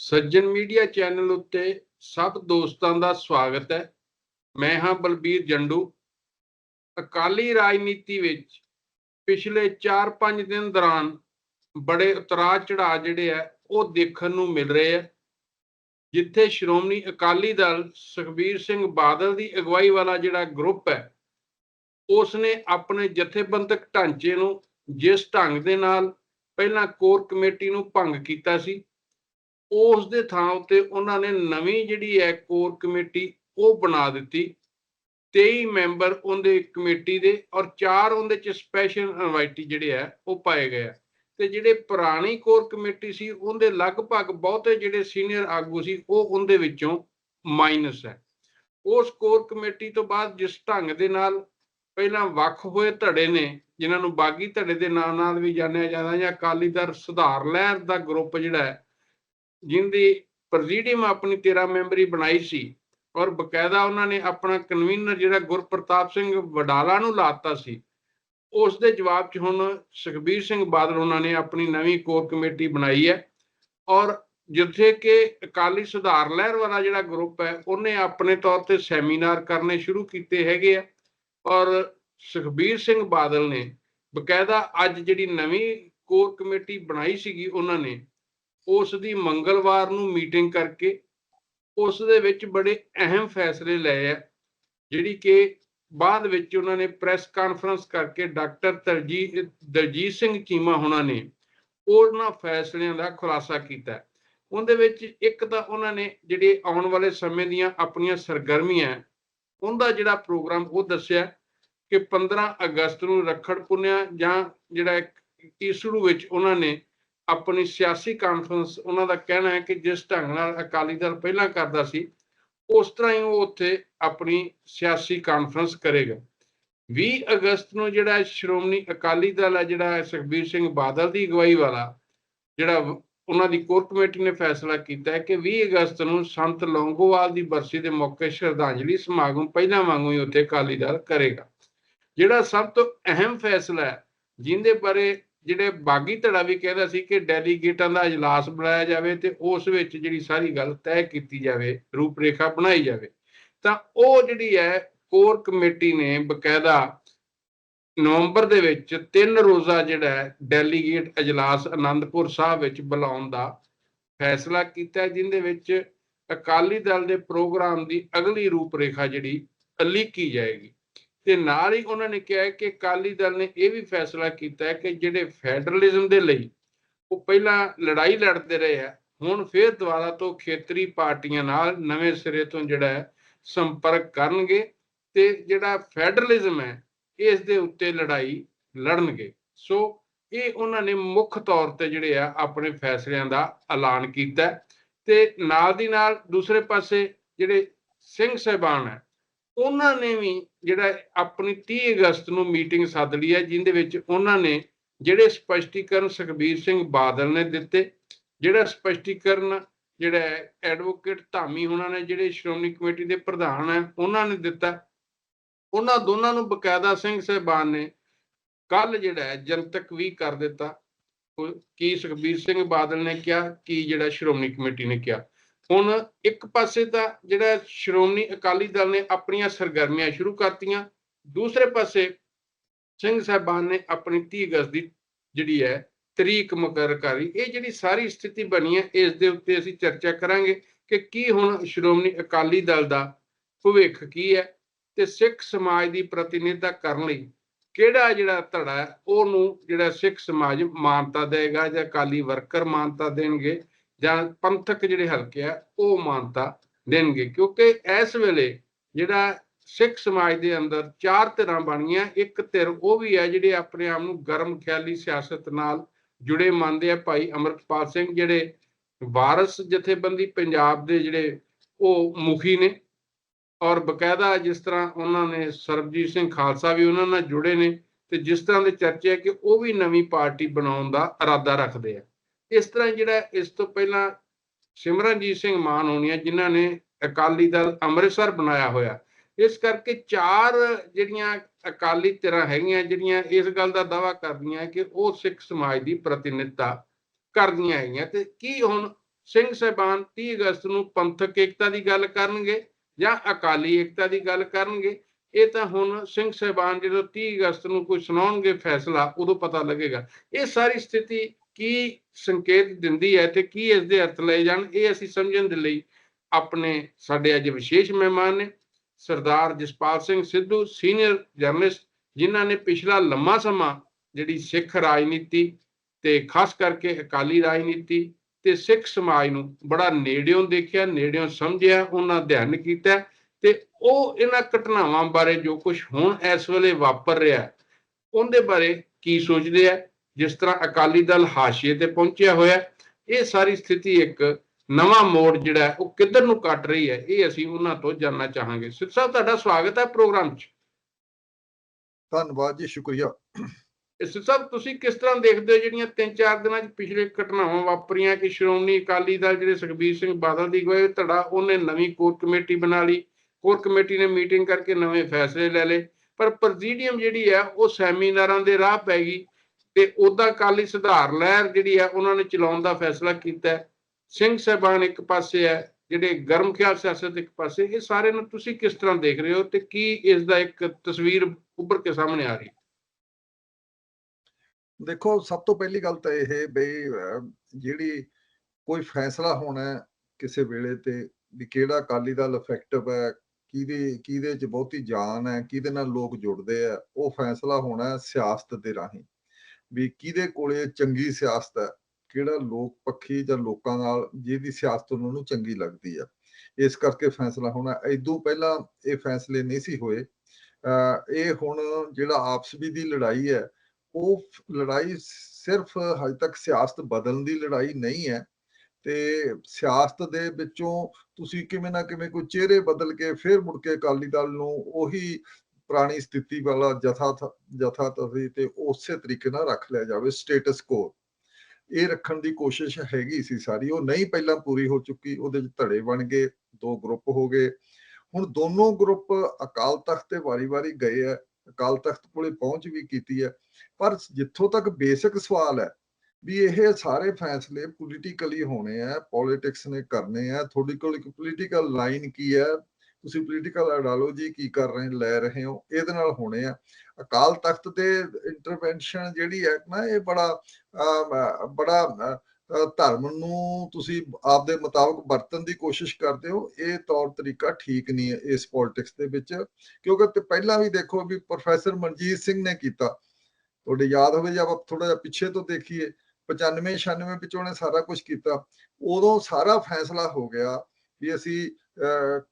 ਸੱਜਣ media channel ਉੱਤੇ ਸਭ ਦੋਸਤਾਂ ਦਾ ਸਵਾਗਤ ਹੈ। ਮੈਂ ਹਾਂ ਬਲਬੀਰ ਜੰਡੂ। ਅਕਾਲੀ ਰਾਜਨੀਤੀ ਵਿੱਚ ਪਿਛਲੇ 4-5 ਦਿਨ ਦੌਰਾਨ ਬੜੇ ਉਤਰਾਅ ਚੜਾਅ ਜਿਹੜੇ ਆ, ਉਹ ਦੇਖਣ ਨੂੰ ਮਿਲ ਰਹੇ ਆ। ਜਿੱਥੇ ਸ਼੍ਰੋਮਣੀ ਅਕਾਲੀ ਦਲ ਸੁਖਬੀਰ ਸਿੰਘ ਬਾਦਲ ਦੀ ਅਗਵਾਈ ਵਾਲਾ ਜਿਹੜਾ ਗਰੁੱਪ ਹੈ ਉਸ ਨੇ ਆਪਣੇ ਜਥੇਬੰਦਕ ਢਾਂਚੇ ਨੂੰ ਜਿਸ ਢੰਗ ਦੇ ਨਾਲ ਪਹਿਲਾਂ ਕੋਰ ਕਮੇਟੀ ਨੂੰ ਭੰਗ ਕੀਤਾ ਸੀ ਉਸ ਦੇ ਥਾਂ ਉੱਤੇ ਉਹਨਾਂ ਨੇ ਨਵੀਂ ਜਿਹੜੀ ਹੈ ਕੋਰ ਕਮੇਟੀ ਉਹ ਬਣਾ ਦਿੱਤੀ। 23 ਮੈਂਬਰ ਉਹਦੇ ਕਮੇਟੀ ਦੇ ਔਰ ਚਾਰ ਉਹਦੇ ਚ ਸਪੈਸ਼ਲ ਇਨਵਾਈਟੀ ਜਿਹੜੇ ਆ ਉਹ ਪਾਏ ਗਏ ਆ। ਤੇ ਜਿਹੜੇ ਪੁਰਾਣੀ ਕੋਰ ਕਮੇਟੀ ਸੀ ਉਹਦੇ ਲਗਭਗ ਬਹੁਤੇ ਜਿਹੜੇ ਸੀਨੀਅਰ ਆਗੂ ਸੀ ਉਹ ਉਹਦੇ ਵਿੱਚੋਂ ਮਾਈਨਸ ਹੈ। ਉਸ ਕੋਰ ਕਮੇਟੀ ਤੋਂ ਬਾਅਦ ਜਿਸ ਢੰਗ ਦੇ ਨਾਲ ਪਹਿਲਾਂ ਵੱਖ ਹੋਏ ਧੜੇ ਨੇ, ਜਿਨ੍ਹਾਂ ਨੂੰ ਬਾਗੀ ਧੜੇ ਦੇ ਨਾਂ ਨਾਲ ਵੀ ਜਾਣਿਆ ਜਾਂਦਾ ਜਾਂ ਅਕਾਲੀ ਦਲ ਸੁਧਾਰ ਲਹਿਰ ਦਾ ਗਰੁੱਪ ਜਿਹੜਾ ਹੈ ਜਿੰਦੀ ਪ੍ਰੈਜ਼ੀਡੀਅਮ ਆਪਣੀ 13 ਮੈਂਬਰੀ ਬਣਾਈ ਸੀ ਔਰ ਬਕਾਇਦਾ ਉਹਨਾਂ ਨੇ ਆਪਣਾ ਕਨਵੀਨਰ ਜਿਹੜਾ ਗੁਰਪ੍ਰਤਾਪ ਸਿੰਘ ਵਡਾਲਾ ਨੂੰ ਲਾਤਾ ਸੀ, ਉਸ ਦੇ ਜਵਾਬ 'ਚ ਹੁਣ ਸੁਖਬੀਰ ਸਿੰਘ ਬਾਦਲ ਉਹਨਾਂ ਨੇ ਆਪਣੀ ਨਵੀਂ ਕੋਰ ਕਮੇਟੀ ਬਣਾਈ ਹੈ ਔਰ ਜਿੱਥੇ ਕਿ ਅਕਾਲੀ ਸੁਧਾਰ ਲਹਿਰ ਵਾਲਾ ਜਿਹੜਾ ਗਰੁੱਪ ਹੈ, ਉਹਨੇ ਆਪਣੇ ਤੌਰ ਤੇ ਸੈਮੀਨਾਰ ਕਰਨੇ ਸ਼ੁਰੂ ਕੀਤੇ ਹੈਗੇ ਆ ਔਰ ਸੁਖਬੀਰ ਸਿੰਘ ਬਾਦਲ ਨੇ ਬਕਾਇਦਾ ਅੱਜ ਜਿਹੜੀ ਨਵੀਂ ਕੋਰ ਕਮੇਟੀ ਬਣਾਈ ਸੀਗੀ ਉਹਨਾਂ ਨੇ ਉਸ ਦੀ ਮੰਗਲਵਾਰ ਨੂੰ ਮੀਟਿੰਗ ਕਰਕੇ ਉਸ ਦੇ ਵਿੱਚ ਬੜੇ ਅਹਿਮ ਫੈਸਲੇ ਲਏ ਆ, ਜਿਹੜੀ ਕਿ ਬਾਅਦ ਵਿੱਚ ਉਹਨਾਂ ਨੇ ਪ੍ਰੈਸ ਕਾਨਫਰੰਸ ਕਰਕੇ ਡਾਕਟਰ ਤਰਜੀਤ ਦਲਜੀਤ ਸਿੰਘ ਚੀਮਾ ਹੋਣਾ ਨੇ ਉਹਨਾਂ ਫੈਸਲਿਆਂ ਦਾ ਖੁਲਾਸਾ ਕੀਤਾ। ਉਹਦੇ ਵਿੱਚ ਇੱਕ ਤਾਂ ਉਹਨਾਂ ਨੇ ਜਿਹੜੇ ਆਉਣ ਵਾਲੇ ਸਮੇਂ ਦੀਆਂ ਆਪਣੀਆਂ ਸਰਗਰਮੀਆਂ ਉਹਦਾ ਜਿਹੜਾ ਪ੍ਰੋਗਰਾਮ, ਉਹ ਦੱਸਿਆ ਕਿ 15 ਅਗਸਤ ਨੂੰ ਰੱਖੜ ਪੁੰਨਿਆ ਜਾਂ ਜਿਹੜਾ ਈਸੜੂ ਵਿੱਚ ਉਹਨਾਂ ਨੇ ਆਪਣੀ ਸਿਆਸੀ ਕਾਨਫਰੰਸ ਉਹਨਾਂ ਦਾ ਕਹਿਣਾ ਹੈ ਕਿ ਜਿਸ ਢੰਗ ਨਾਲ ਅਕਾਲੀ ਦਲ ਪਹਿਲਾਂ ਕਰਦਾ ਸੀ, ਉਸ ਤਰ੍ਹਾਂ ਹੀ ਉਹ ਉੱਥੇ ਆਪਣੀ ਸਿਆਸੀ ਕਾਨਫਰੰਸ ਕਰੇਗਾ। 20 ਅਗਸਤ ਨੂੰ ਜਿਹੜਾ ਸ਼੍ਰੋਮਣੀ ਅਕਾਲੀ ਦਲ ਹੈ, ਜਿਹੜਾ ਸੁਖਬੀਰ ਸਿੰਘ ਬਾਦਲ ਦੀ ਅਗਵਾਈ ਵਾਲਾ, ਜਿਹੜਾ ਉਹਨਾਂ ਦੀ ਕੋਰ ਕਮੇਟੀ ਨੇ ਫੈਸਲਾ ਕੀਤਾ ਹੈ ਕਿ 20 ਅਗਸਤ ਨੂੰ ਸੰਤ ਲੌਂਗੋਵਾਲ ਦੀ ਬਰਸੀ ਦੇ ਮੌਕੇ ਸ਼ਰਧਾਂਜਲੀ ਸਮਾਗਮ ਪਹਿਲਾਂ ਵਾਂਗੂ ਹੀ ਉੱਥੇ ਅਕਾਲੀ ਦਲ ਕਰੇਗਾ। ਜਿਹੜਾ ਸਭ ਤੋਂ ਅਹਿਮ ਫੈਸਲਾ ਹੈ ਜਿੰਦੇ ਬਾਰੇ ਜਿਹੜੇ ਬਾਗੀ ਧੜਾ ਵੀ ਕਹਿੰਦਾ ਸੀ ਕਿ ਡੈਲੀਗੇਟਾਂ ਦਾ اجلاس ਬੁਲਾਇਆ ਜਾਵੇ ਤੇ ਉਸ ਵਿੱਚ ਜਿਹੜੀ ਸਾਰੀ ਗੱਲ ਤੈਅ ਕੀਤੀ ਜਾਵੇ ਰੂਪਰੇਖਾ ਬਣਾਈ ਜਾਵੇ ਤਾਂ ਉਹ ਜਿਹੜੀ ਹੈ ਕੋਰ ਕਮੇਟੀ ਨੇ ਬਕਾਇਦਾ ਨਵੰਬਰ ਦੇ ਵਿੱਚ ਤਿੰਨ ਰੋਜ਼ਾ ਜਿਹੜਾ ਹੈ ਡੈਲੀਗੇਟ اجلاس ਆਨੰਦਪੁਰ ਸਾਹਿਬ ਵਿੱਚ ਬੁਲਾਉਣ ਦਾ ਫੈਸਲਾ ਕੀਤਾ ਜਿੰਦੇ ਵਿੱਚ ਅਕਾਲੀ ਦਲ ਦੇ ਪ੍ਰੋਗਰਾਮ ਦੀ ਅਗਲੀ ਰੂਪਰੇਖਾ ਜਿਹੜੀ ਅਲੀਕੀ ਜਾਏਗੀ ਤੇ ਨਾਲ ਹੀ ਉਹਨਾਂ ਨੇ ਕਿਹਾ ਕਿ ਅਕਾਲੀ ਦਲ ਨੇ ਇਹ ਵੀ ਫੈਸਲਾ ਕੀਤਾ ਹੈ ਕਿ ਜਿਹੜੇ ਫੈਡਰਲਿਜ਼ਮ ਦੇ ਲਈ ਉਹ ਪਹਿਲਾਂ ਲੜਾਈ ਲੜਦੇ ਰਹੇ ਆ ਹੁਣ ਫਿਰ ਦੁਬਾਰਾ ਤੋਂ ਖੇਤਰੀ ਪਾਰਟੀਆਂ ਨਾਲ ਨਵੇਂ ਸਿਰੇ ਤੋਂ ਜਿਹੜਾ ਹੈ ਸੰਪਰਕ ਕਰਨਗੇ ਤੇ ਜਿਹੜਾ ਫੈਡਰਲਿਜ਼ਮ ਹੈ, ਇਸ ਦੇ ਉੱਤੇ ਲੜਾਈ ਲੜਨਗੇ। ਸੋ ਇਹ ਉਹਨਾਂ ਨੇ ਮੁੱਖ ਤੌਰ ਤੇ ਜਿਹੜੇ ਆ ਆਪਣੇ ਫੈਸਲਿਆਂ ਦਾ ਐਲਾਨ ਕੀਤਾ ਤੇ ਨਾਲ ਦੀ ਨਾਲ ਦੂਸਰੇ ਪਾਸੇ ਜਿਹੜੇ ਸਿੰਘ ਸਹਿਬਾਨ ਹੈ ਉਹਨਾਂ ਨੇ ਵੀ ਜਿਹੜਾ ਆਪਣੀ 30 ਅਗਸਤ ਨੂੰ ਮੀਟਿੰਗ ਸੱਦ ਲਈ ਹੈ, ਜਿੰਦੇ ਵਿੱਚ ਉਹਨਾਂ ਨੇ ਜਿਹੜੇ ਸਪਸ਼ਟੀਕਰਨ ਸੁਖਬੀਰ ਸਿੰਘ ਬਾਦਲ ਨੇ ਦਿੱਤੇ, ਜਿਹੜਾ ਸਪਸ਼ਟੀਕਰਨ ਜਿਹੜਾ ਐਡਵੋਕੇਟ ਧਾਮੀ ਉਹਨਾਂ ਨੇ, ਜਿਹੜੇ ਸ਼੍ਰੋਮਣੀ ਕਮੇਟੀ ਦੇ ਪ੍ਰਧਾਨ ਹੈ, ਉਹਨਾਂ ਨੇ ਦਿੱਤਾ। ਉਹਨਾਂ ਦੋਨਾਂ ਨੂੰ ਬਕਾਇਦਾ ਸਿੰਘ ਸਹਿਬਾਨ ਨੇ ਕੱਲ ਜਿਹੜਾ ਹੈ, ਜਨਤਕ ਵੀ ਕਰ ਦਿੱਤਾ। ਕੀ ਸੁਖਬੀਰ ਸਿੰਘ ਬਾਦਲ ਨੇ ਕਿਹਾ, ਕੀ ਜਿਹੜਾ ਸ਼੍ਰੋਮਣੀ ਕਮੇਟੀ ਨੇ ਕਿਹਾ। ਹੁਣ ਇੱਕ ਪਾਸੇ ਤਾਂ ਜਿਹੜਾ ਸ਼੍ਰੋਮਣੀ ਅਕਾਲੀ ਦਲ ਨੇ ਆਪਣੀਆਂ ਸਰਗਰਮੀਆਂ ਸ਼ੁਰੂ ਕਰਤੀਆਂ, ਦੂਸਰੇ ਪਾਸੇ ਸਿੰਘ ਸਾਹਿਬਾਨ ਨੇ ਆਪਣੀ 30 ਅਗਸਤ ਦੀ ਜਿਹੜੀ ਹੈ ਤਰੀਕ ਮੁਕਰਰ ਕਰੀ ਇਹ ਜਿਹੜੀ ਸਾਰੀ ਸਥਿਤੀ ਬਣੀ ਹੈ, ਇਸ ਦੇ ਉੱਤੇ ਅਸੀਂ ਚਰਚਾ ਕਰਾਂਗੇ ਕਿ ਕੀ ਹੁਣ ਸ਼੍ਰੋਮਣੀ ਅਕਾਲੀ ਦਲ ਦਾ ਭਵਿੱਖ ਕੀ ਹੈ ਤੇ ਸਿੱਖ ਸਮਾਜ ਦੀ ਪ੍ਰਤੀਨਿਧਤਾ ਕਰਨ ਲਈ ਕਿਹੜਾ ਜਿਹੜਾ ਧੜਾ ਹੈ, ਉਹਨੂੰ ਜਿਹੜਾ ਸਿੱਖ ਸਮਾਜ ਮਾਨਤਾ ਦੇਗਾ ਜਾਂ ਅਕਾਲੀ ਵਰਕਰ ਮਾਨਤਾ ਦੇਣਗੇ। ਜਾਂ ਪੰਥਕ ਜਿਹੜੇ ਹਲਕੇ ਆ, ਉਹ ਮਾਨਤਾ ਦੇਣਗੇ, ਕਿਉਂਕਿ ਇਸ ਵੇਲੇ ਜਿਹੜਾ ਸਿੱਖ ਸਮਾਜ ਦੇ ਅੰਦਰ ਚਾਰ ਧਿਰਾਂ ਬਣੀਆਂ, ਇੱਕ ਧਿਰ ਉਹ ਵੀ ਹੈ ਜਿਹੜੇ ਆਪਣੇ ਆਪ ਨੂੰ ਗਰਮ, ਖਿਆਲੀ ਸਿਆਸਤ ਨਾਲ ਜੁੜੇ ਮੰਨਦੇ ਆ, ਭਾਈ ਅਮਰਪਾਲ ਸਿੰਘ ਜਿਹੜੇ ਵਾਰਸ ਜਥੇਬੰਦੀ ਪੰਜਾਬ ਦੇ ਜਿਹੜੇ ਉਹ ਮੁਖੀ ਨੇ ਔਰ ਬਕਾਇਦਾ ਜਿਸ ਤਰ੍ਹਾਂ ਉਹਨਾਂ ਨੇ ਸਰਬਜੀਤ ਸਿੰਘ ਖਾਲਸਾ ਵੀ ਉਹਨਾਂ ਨਾਲ ਜੁੜੇ ਨੇ ਤੇ ਜਿਸ ਤਰ੍ਹਾਂ ਦੇ ਚਰਚੇ ਹੈ ਕਿ ਉਹ ਵੀ ਨਵੀਂ ਪਾਰਟੀ ਬਣਾਉਣ ਦਾ ਇਰਾਦਾ ਰੱਖਦੇ ਆ। ਇਸ ਤਰ੍ਹਾਂ ਜਿਹੜਾ ਇਸ ਤੋਂ ਪਹਿਲਾਂ ਸਿਮਰਨਜੀਤ ਸਿੰਘ ਮਾਨ ਹੋਣੀਆਂ, ਜਿਨ੍ਹਾਂ ਨੇ ਅਕਾਲੀ ਦਲ ਅੰਮ੍ਰਿਤਸਰ ਬਣਾਇਆ ਹੋਇਆ। ਇਸ ਕਰਕੇ ਚਾਰ ਜਿਹੜੀਆਂ ਅਕਾਲੀ ਧਿਰਾਂ ਹੈਗੀਆਂ, ਜਿਹੜੀਆਂ ਇਸ ਗੱਲ ਦਾ ਦਾਵਾ ਕਰਦੀਆਂ ਕਿ ਉਹ ਸਿੱਖ ਸਮਾਜ ਦੀ ਪ੍ਰਤੀਨਿਧਤਾ ਕਰਦੀਆਂ ਹੈਗੀਆਂ। ਤੇ ਕੀ ਹੁਣ ਸਿੰਘ ਸਾਹਿਬਾਨ 30 ਅਗਸਤ ਨੂੰ ਪੰਥਕ ਏਕਤਾ ਦੀ ਗੱਲ ਕਰਨਗੇ ਜਾਂ ਅਕਾਲੀ ਏਕਤਾ ਦੀ ਗੱਲ ਕਰਨਗੇ? ਇਹ ਤਾਂ ਹੁਣ ਸਿੰਘ ਸਾਹਿਬਾਨ ਜਦੋਂ 30 ਅਗਸਤ ਨੂੰ ਕੋਈ ਸੁਣਾਉਣਗੇ ਫੈਸਲਾ, ਉਦੋਂ ਪਤਾ ਲੱਗੇਗਾ। ਇਹ ਸਾਰੀ ਸਥਿਤੀ ਕੀ ਸੰਕੇਤ ਦਿੰਦੀ ਹੈ ਤੇ ਕੀ ਇਸ ਦੇ ਅਰਥ ਲਏ ਜਾਣ, ਇਹ ਅਸੀਂ ਸਮਝਣ ਦੇ ਲਈ ਆਪਣੇ ਸਾਡੇ ਅੱਜ ਵਿਸ਼ੇਸ਼ ਮਹਿਮਾਨ ਨੇ, ਸਰਦਾਰ ਜਸਪਾਲ ਸਿੰਘ ਸਿੱਧੂ, ਸੀਨੀਅਰ ਜਰਨਲਿਸਟ, ਜਿਨ੍ਹਾਂ ਨੇ ਪਿਛਲਾ ਲੰਮਾ ਸਮਾਂ ਜਿਹੜੀ ਸਿੱਖ ਰਾਜਨੀਤੀ ਤੇ ਖਾਸ ਕਰਕੇ ਅਕਾਲੀ ਰਾਜਨੀਤੀ ਤੇ ਸਿੱਖ ਸਮਾਜ ਨੂੰ ਬੜਾ ਨੇੜਿਓਂ ਦੇਖਿਆ, ਨੇੜਿਓਂ ਸਮਝਿਆ, ਉਹਨਾਂ ਅਧਿਐਨ ਕੀਤਾ ਤੇ ਉਹ ਇਹਨਾਂ ਘਟਨਾਵਾਂ ਬਾਰੇ ਜੋ ਕੁਝ ਹੁਣ ਇਸ ਵੇਲੇ ਵਾਪਰ ਰਿਹਾ, ਉਹਦੇ ਬਾਰੇ ਕੀ ਸੋਚਦੇ ਆ? ਜਿਸ ਤਰ੍ਹਾਂ ਅਕਾਲੀ ਦਲ ਹਾਸ਼ੀਏ ਤੇ ਪਹੁੰਚਿਆ ਹੋਇਆ ਇਹ ਸਾਰੀ ਸਥਿਤੀ ਇੱਕ ਨਵਾਂ ਮੋੜ ਜਿਹੜਾ ਉਹ ਕਿੱਧਰ ਨੂੰ ਕੱਟ ਰਹੀ ਹੈ ਇਹ ਅਸੀਂ ਉਹਨਾਂ ਤੋਂ ਜਾਨਣਾ ਚਾਹਾਂਗੇ। ਸਿੱਧ ਸਾਹਿਬ ਤੁਹਾਡਾ ਸਵਾਗਤ ਹੈ ਪ੍ਰੋਗਰਾਮ 'ਚ। ਧੰਨਵਾਦ ਜੀ ਸ਼ੁਕਰੀਆ। ਇਸ ਸਾਹਿਬ ਤੁਸੀਂ ਕਿਸ ਤਰ੍ਹਾਂ ਦੇਖਦੇ ਹੋ ਜਿਹੜੀਆਂ ਤਿੰਨ ਚਾਰ ਦਿਨਾਂ 'ਚ ਪਿਛਲੇ ਘਟਨਾਵਾਂ ਵਾਪਰੀਆਂ ਕਿ ਸ਼੍ਰੋਮਣੀ ਅਕਾਲੀ ਦਲ ਜਿਹੜੇ ਸੁਖਬੀਰ ਸਿੰਘ ਬਾਦਲ ਦੀ ਗਏ ਧੜਾ ਉਹਨੇ ਨਵੀਂ ਕੋਰ ਕਮੇਟੀ ਬਣਾ ਲਈ। ਕੋਰ ਕਮੇਟੀ ਨੇ ਮੀਟਿੰਗ ਕਰਕੇ ਨਵੇਂ ਫੈਸਲੇ ਲੈ ਲਏ ਪਰ ਪ੍ਰੈਜ਼ੀਡੀਅਮ ਜਿਹੜੀ ਹੈ ਉਹ ਸੈਮੀਨਾਰਾਂ ਦੇ ਰਾਹ ਪੈ ਗਈ। ਤੇ ਉਦਾਂ ਅਕਾਲੀ ਸੁਧਾਰ ਲਹਿਰ ਜਿਹੜੀ ਹੈ, ਉਹਨਾਂ ਨੇ ਚਲਾਉਣ ਦਾ ਫੈਸਲਾ ਕੀਤਾ ਸਿੰਘ ਸਾਹਿਬਾਨ ਇੱਕ ਪਾਸੇ ਹੈ, ਜਿਹੜੇ ਗਰਮ ਖਿਆਲ ਸਿਆਸਤ ਇੱਕ ਪਾਸੇ, ਇਹ ਸਾਰੇ ਨੂੰ ਤੁਸੀਂ ਕਿਸ ਤਰ੍ਹਾਂ ਦੇਖ ਰਹੇ ਹੋ ਤੇ ਕੀ ਇਸ ਦਾ ਇੱਕ ਤਸਵੀਰ ਉੱਭਰ ਕੇ ਸਾਹਮਣੇ ਆ ਰਹੀ ਹੈ? ਦੇਖੋ, ਸਭ ਤੋਂ ਪਹਿਲੀ ਗੱਲ ਤਾਂ ਇਹ ਬਈ ਜਿਹੜੀ ਕੋਈ ਫੈਸਲਾ ਹੋਣਾ ਕਿਸੇ ਵੇਲੇ ਤੇ ਵੀ ਕਿਹੜਾ ਅਕਾਲੀ ਦਲ ਇਫੈਕਟਿਵ ਹੈ, ਕਿਹਦੇ ਕਿਹਦੇ ਚ ਬਹੁਤੀ ਜਾਨ ਹੈ, ਕਿਹਦੇ ਨਾਲ ਲੋਕ ਜੁੜਦੇ ਆ, ਉਹ ਫੈਸਲਾ ਹੋਣਾ ਸਿਆਸਤ ਦੇ ਰਾਹੀਂ। ਵੀ ਕਿਹਦੇ ਕੋਲੇ ਚੰਗੀ ਸਿਆਸਤ ਹੈ, ਕਿਹੜਾ ਲੋਕ ਪੱਖੀ ਜਾਂ ਲੋਕਾਂ ਨਾਲ ਜਿਹਦੀ ਸਿਆਸਤ ਉਹਨਾਂ ਨੂੰ ਚੰਗੀ ਲੱਗਦੀ ਆ ਇਸ ਕਰਕੇ ਫੈਸਲਾ ਹੋਣਾ ਇਦੋਂ ਪਹਿਲਾਂ ਇਹ ਫੈਸਲੇ ਨਹੀਂ ਸੀ ਹੋਏ। ਇਹ ਹੁਣ ਜਿਹੜਾ ਆਪਸ ਵੀ ਦੀ ਲੜਾਈ ਹੈ, ਉਹ ਲੜਾਈ ਸਿਰਫ ਹਜੇ ਤੱਕ ਸਿਆਸਤ ਬਦਲਣ ਦੀ ਲੜਾਈ ਨਹੀਂ ਹੈ। ਤੇ ਸਿਆਸਤ ਦੇ ਵਿੱਚੋਂ ਤੁਸੀਂ ਕਿਵੇਂ ਨਾ ਕਿਵੇਂ ਕੋਈ ਚਿਹਰੇ ਬਦਲ ਕੇ ਫਿਰ ਮੁੜ ਕੇ ਅਕਾਲੀ ਦਲ ਨੂੰ ਉਹੀ ਪੁਰਾਣੀ ਸਥਿਤੀ ਵਾਲਾ ਜਥਾ ਜਥਾ ਤਥੀ ਤੇ ਉਸੇ ਤਰੀਕੇ ਨਾਲ ਰੱਖ ਲਿਆ ਜਾਵੇ ਸਟੇਟਸ ਕੋ ਇਹ ਰੱਖਣ ਦੀ ਕੋਸ਼ਿਸ਼ ਹੈਗੀ ਸੀ ਸਾਰੀ। ਉਹ ਨਹੀਂ ਪਹਿਲਾਂ ਪੂਰੀ ਹੋ ਚੁੱਕੀ, ਉਹਦੇ ਚ ਧੜੇ ਬਣ ਗਏ, ਦੋ ਗਰੁੱਪ ਹੋ ਗਏ। ਹੁਣ ਦੋਨੋਂ ਗਰੁੱਪ ਅਕਾਲ ਤਖਤ ਤੇ ਵਾਰੀ-ਵਾਰੀ ਗਏ ਆ। ਅਕਾਲ ਤਖਤ ਕੋਲੇ ਪਹੁੰਚ ਵੀ ਕੀਤੀ ਹੈ ਪਰ ਜਿੱਥੋਂ ਤੱਕ ਬੇਸਿਕ ਸਵਾਲ ਹੈ ਵੀ ਇਹ ਸਾਰੇ ਫੈਸਲੇ ਪੋਲੀਟੀਕਲੀ ਹੋਣੇ ਆ ਪੋਲਿਟਿਕਸ ਨੇ ਕਰਨੇ ਆ। ਤੁਹਾਡੇ ਕੋਲ ਇੱਕ ਪੋਲੀਟੀਕਲ ਲਾਈਨ ਕੀ ਹੈ? ਤੁਸੀਂ ਪੋਲੀਟੀਕਲ ਆਈਡੀਓਲੋਜੀ ਕੀ ਕਰ ਰਹੇ, ਲੈ ਰਹੇ ਹੋ, ਇਹਦੇ ਨਾਲ ਹੋਣੇ ਆ। ਅਕਾਲ ਤਖਤ ਤੇ ਇੰਟਰਵੈਂਸ਼ਨ ਜਿਹੜੀ ਹੈ ਨਾ, ਇਹ ਬੜਾ ਬੜਾ ਧਰਮ ਨੂੰ ਤੁਸੀਂ ਆਪਦੇ ਮੁਤਾਬਕ ਵਰਤਣ ਦੀ ਕੋਸ਼ਿਸ਼ ਕਰਦੇ ਹੋ, ਇਹ ਤੌਰ ਤਰੀਕਾ ਠੀਕ ਨਹੀਂ ਹੈ ਇਸ ਪੋਲਿਟਿਕਸ ਦੇ ਵਿੱਚ। ਕਿਉਂਕਿ ਤੇ ਪਹਿਲਾਂ ਵੀ ਦੇਖੋ ਵੀ ਪ੍ਰੋਫੈਸਰ ਮਨਜੀਤ ਸਿੰਘ ਨੇ ਕੀਤਾ। ਤੁਹਾਡੇ ਯਾਦ ਹੋਵੇ ਜੇ ਆਪਾਂ ਥੋੜਾ ਜਿਹਾ ਪਿੱਛੇ ਤੋਂ ਦੇਖੀਏ 95 96 ਵਿੱਚ ਉਹਨੇ ਸਾਰਾ ਕੁਝ ਕੀਤਾ। ਉਦੋਂ ਸਾਰਾ ਫੈਸਲਾ ਹੋ ਗਿਆ ਵੀ ਅਸੀਂ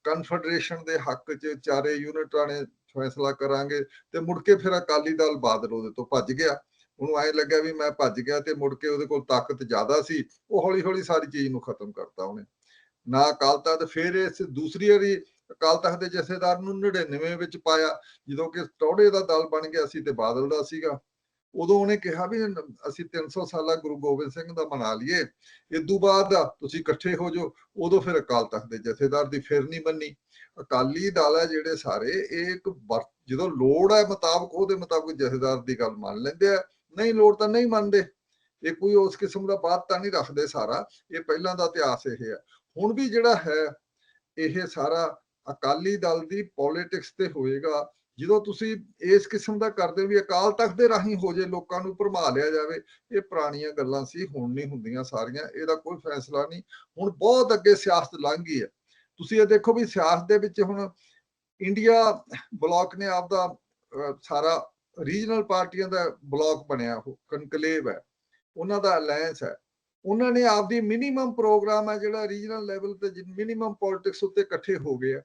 ਕਨਫੈਡਰੇਸ਼ਨ ਦੇ ਹੱਕ 'ਚ ਚਾਰੇ ਯੂਨਿਟਾਂ ਨੇ ਫੈਸਲਾ ਕਰਾਂਗੇ ਤੇ ਮੁੜ ਕੇ ਫਿਰ ਅਕਾਲੀ ਦਲ ਬਾਦਲ ਉਹਦੇ ਤੋਂ ਭੱਜ ਗਿਆ। ਉਹਨੂੰ ਐ ਲੱਗਿਆ ਵੀ ਮੈਂ ਭੱਜ ਗਿਆ ਤੇ ਮੁੜ ਕੇ ਉਹਦੇ ਕੋਲ ਤਾਕਤ ਜ਼ਿਆਦਾ ਸੀ, ਉਹ ਹੌਲੀ ਹੌਲੀ ਸਾਰੀ ਚੀਜ਼ ਨੂੰ ਖਤਮ ਕਰਤਾ ਉਹਨੇ। ਨਾ ਅਕਾਲ ਤਖਤ, ਫਿਰ ਇਸ ਦੂਸਰੀ ਵਾਰੀ ਅਕਾਲ ਤਖਤ ਦੇ ਜਥੇਦਾਰ ਨੂੰ 99 ਵਿੱਚ ਪਾਇਆ, ਜਦੋਂ ਕਿ ਟੌੜੇ ਦਾ ਦਲ ਬਣ ਗਿਆ ਸੀ ਤੇ ਬਾਦਲ ਦਾ ਸੀਗਾ। ਉਦੋਂ ਉਹਨੇ ਕਿਹਾ ਵੀ ਅਸੀਂ 300 ਸਾਲਾ ਗੁਰੂ ਗੋਬਿੰਦ ਸਿੰਘ ਦਾ ਮਨਾ ਲਈਏ ਇਦੋਂ ਬਾਅਦ ਤੁਸੀਂ ਇਕੱਠੇ ਹੋ ਜਾਓ, ਉਦੋਂ ਫਿਰ ਅਕਾਲ ਤਖਤ ਦੇ ਜਥੇਦਾਰ ਦੀ ਫਿਰ ਨਹੀਂ ਮੰਨੀ। ਅਕਾਲੀ ਦਲ ਹੈ ਜਿਹੜੇ ਸਾਰੇ, ਇਹ ਇੱਕ ਜਦੋਂ ਲੋੜ ਹੈ ਮੁਤਾਬਕ, ਉਹਦੇ ਮੁਤਾਬਕ ਜਥੇਦਾਰ ਦੀ ਗੱਲ ਮੰਨ ਲੈਂਦੇ ਆ। ਨਹੀਂ ਲੋੜ ਤਾਂ ਨਹੀਂ ਮੰਨਦੇ। ਇਹ ਕੋਈ ਉਸ ਕਿਸਮ ਦਾ ਬਾਤ ਤਾਂ ਨਹੀਂ ਰੱਖਦੇ ਸਾਰਾ। ਇਹ ਪਹਿਲਾਂ ਦਾ ਇਤਿਹਾਸ ਇਹ ਹੈ। ਹੁਣ ਵੀ ਜਿਹੜਾ ਹੈ, ਇਹ ਸਾਰਾ ਅਕਾਲੀ ਦਲ ਦੀ ਪੋਲਿਟਿਕਸ ਤੇ ਹੋਏਗਾ। ਜਦੋਂ ਤੁਸੀਂ ਇਸ ਕਿਸਮ ਦਾ ਕਰਦੇ ਹੋ ਵੀ ਅਕਾਲ ਤਖਤ ਦੇ ਰਾਹੀਂ ਹੋ ਜੇ ਲੋਕਾਂ ਨੂੰ ਭਰਮਾ ਲਿਆ ਜਾਵੇ, ਇਹ ਪੁਰਾਣੀਆਂ ਗੱਲਾਂ ਸੀ, ਹੁਣ ਨਹੀਂ ਹੁੰਦੀਆਂ ਸਾਰੀਆਂ, ਇਹਦਾ ਕੋਈ ਫੈਸਲਾ ਨਹੀਂ। ਹੁਣ ਬਹੁਤ ਅੱਗੇ ਸਿਆਸਤ ਲੰਘ ਗਈ ਹੈ। ਤੁਸੀਂ ਇਹ ਦੇਖੋ ਵੀ ਸਿਆਸਤ ਦੇ ਵਿੱਚ ਹੁਣ ਇੰਡੀਆ ਬਲਾਕ ਨੇ ਆਪਦਾ ਸਾਰਾ ਰੀਜਨਲ ਪਾਰਟੀਆਂ ਦਾ ਬਲਾਕ ਬਣਿਆ ਉਹ, ਕਨਕਲੇਵ ਹੈ। ਉਹਨਾਂ ਦਾ ਅਲਾਈਅੰਸ ਹੈ। ਉਹਨਾਂ ਨੇ ਆਪਦੀ ਮਿਨੀਮਮ ਪ੍ਰੋਗਰਾਮ ਹੈ ਜਿਹੜਾ ਰੀਜਨਲ ਲੈਵਲ ਤੇ, ਮਿਨੀਮਮ ਪੋਲਿਟਿਕਸ ਉੱਤੇ ਇਕੱਠੇ ਹੋ ਗਏ ਆ।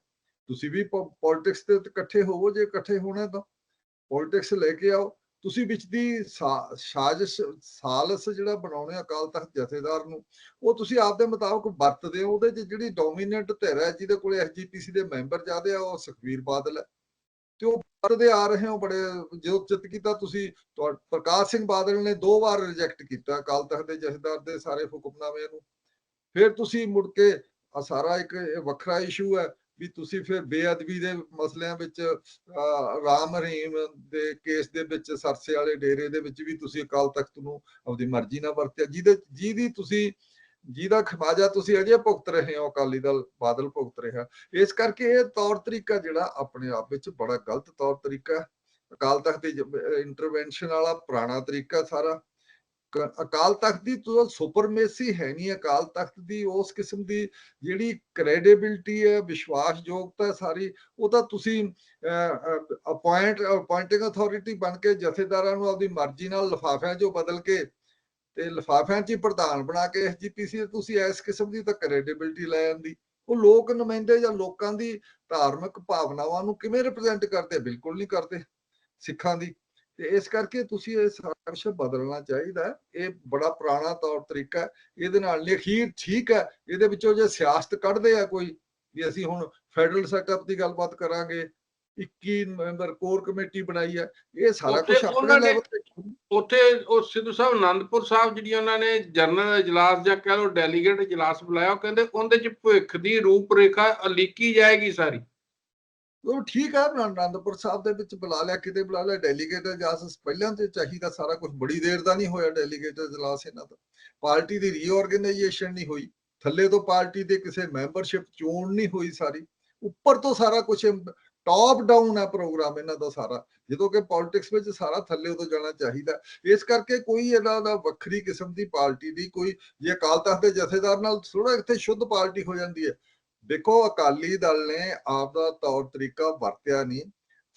ਤੁਸੀਂ ਵੀ ਪੋਲਿਟਿਕਸ ਤੇ ਇਕੱਠੇ ਹੋਵੋ, ਜੇ ਇਕੱਠੇ ਹੋਣਾ ਤਾਂ। ਪੋਲਿਟਿਕਸ ਲੈ ਕੇ ਆਓ। ਤੁਸੀਂ ਵਿੱਚ ਦੀ ਸਾਜ਼ਿਸ਼, ਸਾਲਸ ਜਿਹੜਾ ਬਣਾਉਣੇ ਅਕਾਲ ਤਖਤ ਜਥੇਦਾਰ ਨੂੰ, ਉਹ ਤੁਸੀਂ ਆਪਦੇ ਮੁਤਾਬਕ ਵਰਤਦੇ ਹੋ। ਉਹਦੇ 'ਚ ਜਿਹੜੀ ਡੋਮੀਨੈਂਟ ਧਿਰ ਹੈ, ਜਿਹਦੇ ਕੋਲੇ ਐਸਜੀਪੀਸੀ ਦੇ ਮੈਂਬਰ ਜ਼ਿਆਦੇ ਆ, ਉਹ ਸੁਖਵੀਰ ਬਾਦਲ ਹੈ। ਤੇ ਉਹ ਵਰਤਦੇ ਆ ਰਹੇ ਹੋ ਬੜੇ, ਜਦੋਂ ਚਿੱਤ ਕੀਤਾ ਤੁਸੀਂ ਪ੍ਰਕਾਸ਼ ਸਿੰਘ ਬਾਦਲ ਨੇ ਦੋ ਵਾਰ ਰਿਜੈਕਟ ਕੀਤਾ ਅਕਾਲ ਤਖਤ ਦੇ ਜਥੇਦਾਰ ਦੇ ਸਾਰੇ ਹੁਕਮਨਾਮੇ ਨੂੰ। ਫਿਰ ਤੁਸੀਂ ਮੁੜ ਕੇ ਆ ਸਾਰਾ ਇੱਕ ਵੱਖਰਾ ਇਸ਼ੂ ਹੈ। ਵੀ ਤੁਸੀਂ ਫਿਰ ਬੇਅਦਬੀ ਦੇ ਮਸਲਿਆਂ ਵਿੱਚ ਰਾਮ ਰਹੀਮ ਦੇ ਕੇਸ ਦੇ ਵਿੱਚ, ਸਰਸੇ ਵਾਲੇ ਡੇਰੇ ਦੇ ਵਿੱਚ ਵੀ ਤੁਸੀਂ ਅਕਾਲ ਤਖਤ ਨੂੰ ਆਪਦੀ ਮਰਜ਼ੀ ਨਾਲ ਵਰਤਿਆ। ਜਿਹਦੇ, ਜਿਹਦੀ ਤੁਸੀਂ, ਜਿਹਦਾ ਖਮਾਜਾ ਤੁਸੀਂ ਅਜੇ ਭੁਗਤ ਰਹੇ ਹੋ, ਅਕਾਲੀ ਦਲ ਬਾਦਲ ਭੁਗਤ ਰਿਹਾ। ਇਸ ਕਰਕੇ ਇਹ ਤੌਰ ਤਰੀਕਾ ਜਿਹੜਾ ਆਪਣੇ ਆਪ ਵਿੱਚ ਬੜਾ ਗਲਤ ਤੌਰ ਤਰੀਕਾ ਹੈ। ਅਕਾਲ ਤਖਤ ਦੇ ਇੰਟਰਵੈਂਸ਼ਨ ਵਾਲਾ ਪੁਰਾਣਾ ਤਰੀਕਾ ਸਾਰਾ। ਅਕਾਲ ਤਖਤ ਦੀ ਤੋਂ ਸੁਪਰਮੇਸੀ ਹੈ ਨਹੀਂ, ਅਕਾਲ ਤਖਤ ਦੀ ਉਸ ਕਿਸਮ ਦੀ ਜਿਹੜੀ ਕ੍ਰੈਡੀਬਿਲਟੀ ਹੈ, ਵਿਸ਼ਵਾਸਯੋਗਤਾ ਸਾਰੀ, ਉਹ ਤਾਂ ਤੁਸੀਂ ਅਪਾਇੰਟ ਅਪਾਇੰਟਿੰਗ ਅਥਾਰਟੀ ਬਣ ਕੇ ਜਥੇਦਾਰਾਂ ਨੂੰ ਆਪਦੀ ਮਰਜ਼ੀ ਨਾਲ ਲਿਫਾਫਿਆਂ 'ਚੋਂ ਬਦਲ ਕੇ ਤੇ ਲਿਫਾਫਿਆਂ 'ਚ ਹੀ ਪ੍ਰਧਾਨ ਬਣਾ ਕੇ ਐਸਜੀਪੀਸੀ ਤੁਸੀਂ ਇਸ ਕਿਸਮ ਦੀ ਤਾਂ ਕ੍ਰੈਡੀਬਿਲਟੀ ਲੈ ਆਂਦੀ। ਉਹ ਲੋਕ ਨੁਮਾਇੰਦੇ ਜਾਂ ਲੋਕਾਂ ਦੀ ਧਾਰਮਿਕ ਭਾਵਨਾਵਾਂ ਨੂੰ ਕਿਵੇਂ ਰਿਪਰੈਜ਼ੈਂਟ ਕਰਦੇ? ਬਿਲਕੁਲ ਨਹੀਂ ਕਰਦੇ ਸਿੱਖਾਂ ਦੀ। ਤੇ ਇਸ ਕਰਕੇ ਤੁਸੀਂ ਇਹ ਸਾਰਾ ਬਦਲਣਾ ਚਾਹੀਦਾ। ਇਹ ਬੜਾ ਪੁਰਾਣਾ ਤੌਰ ਤਰੀਕਾ ਹੈ। ਇਹਦੇ ਨਾਲ ਅਖੀਰ ਠੀਕ ਹੈ ਇਹਦੇ ਵਿੱਚੋਂ ਜੇ ਸਿਆਸਤ ਕੱਢਦੇ ਆ ਕੋਈ ਵੀ ਅਸੀਂ ਹੁਣ ਫੈਡਰਲ ਸੈਟਅਪ ਦੀ ਗੱਲਬਾਤ ਕਰਾਂਗੇ 21 ਮੈਂਬਰ ਕੋਰ ਕਮੇਟੀ ਬਣਾਈ ਹੈ ਇਹ ਸਾਰਾ ਕੁਝ ਆਪਣੇ ਲੈਵਲ ਤੇ ਉੱਥੇ ਉਹ ਸਿੱਧੂ ਸਾਹਿਬ ਆਨੰਦਪੁਰ ਸਾਹਿਬ ਜਿਹੜੀ ਉਹਨਾਂ ਨੇ ਜਨਰਲ ਇਜਲਾਸ ਜਾਂ ਕਹਿ ਲਓ ਡੈਲੀਗੇਟ ਇਜਲਾਸ ਬੁਲਾਇਆ ਉਹ ਕਹਿੰਦੇ ਉਹਦੇ ਚ ਭਵਿੱਖ ਦੀ ਰੂਪਰੇਖਾ ਅਲੀਕੀ ਜਾਏਗੀ ਸਾਰੀ ਉਹ ਠੀਕ ਹੈ ਨਾ ਸਾਹਿਬ ਦੇ ਵਿੱਚ ਬੁਲਾ ਲਿਆ, ਕਿਤੇ ਬੁਲਾ ਲਿਆ ਡੈਲੀਗੇਟ ਇਜਲਾਸ ਪਹਿਲਾਂ ਤੇ ਚਾਹੀਦਾ ਸਾਰਾ ਕੁਝ ਬੜੀ ਦੇਰ ਦਾ ਨਹੀਂ ਹੋਇਆ ਡੈਲੀਗੇਟ ਇਜਲਾਸ ਇਹਨਾਂ ਦਾ ਪਾਰਟੀ ਦੀ ਰੀਆਰਗੇਨਾਈਜੇਸ਼ਨ ਨਹੀਂ ਹੋਈ, ਥੱਲੇ ਤੋਂ ਪਾਰਟੀ ਦੇ ਕਿਸੇ ਮੈਂਬਰਸ਼ਿਪ ਚੋਣ ਨਹੀਂ ਹੋਈ ਸਾਰੀ, ਉੱਪਰ ਤੋਂ ਸਾਰਾ ਕੁਝ ਟਾਪ ਡਾਊਨ ਹੈ ਪ੍ਰੋਗਰਾਮ ਇਹਨਾਂ ਦਾ ਸਾਰਾ, ਜਦੋਂ ਕਿ ਪੋਲਿਟਿਕਸ ਵਿੱਚ ਸਾਰਾ ਥੱਲੇ ਤੋਂ ਜਾਣਾ ਚਾਹੀਦਾ। ਇਸ ਕਰਕੇ ਕੋਈ ਇਹਨਾਂ ਦਾ ਵੱਖਰੀ ਕਿਸਮ ਦੀ ਪਾਰਟੀ ਦੀ ਕੋਈ ਜੇ ਅਕਾਲ ਤਖਤ ਦੇ ਜਥੇਦਾਰ ਨਾਲ ਥੋੜਾ ਇੱਥੇ ਸ਼ੁੱਧ ਪਾਰਟੀ ਹੋ ਜਾਂਦੀ ਹੈ ਦੇਖੋ ਅਕਾਲੀ ਦਲ ਨੇ ਆਪ ਦਾ ਤੌਰ ਤਰੀਕਾ ਵਰਤਿਆ ਨਹੀਂ।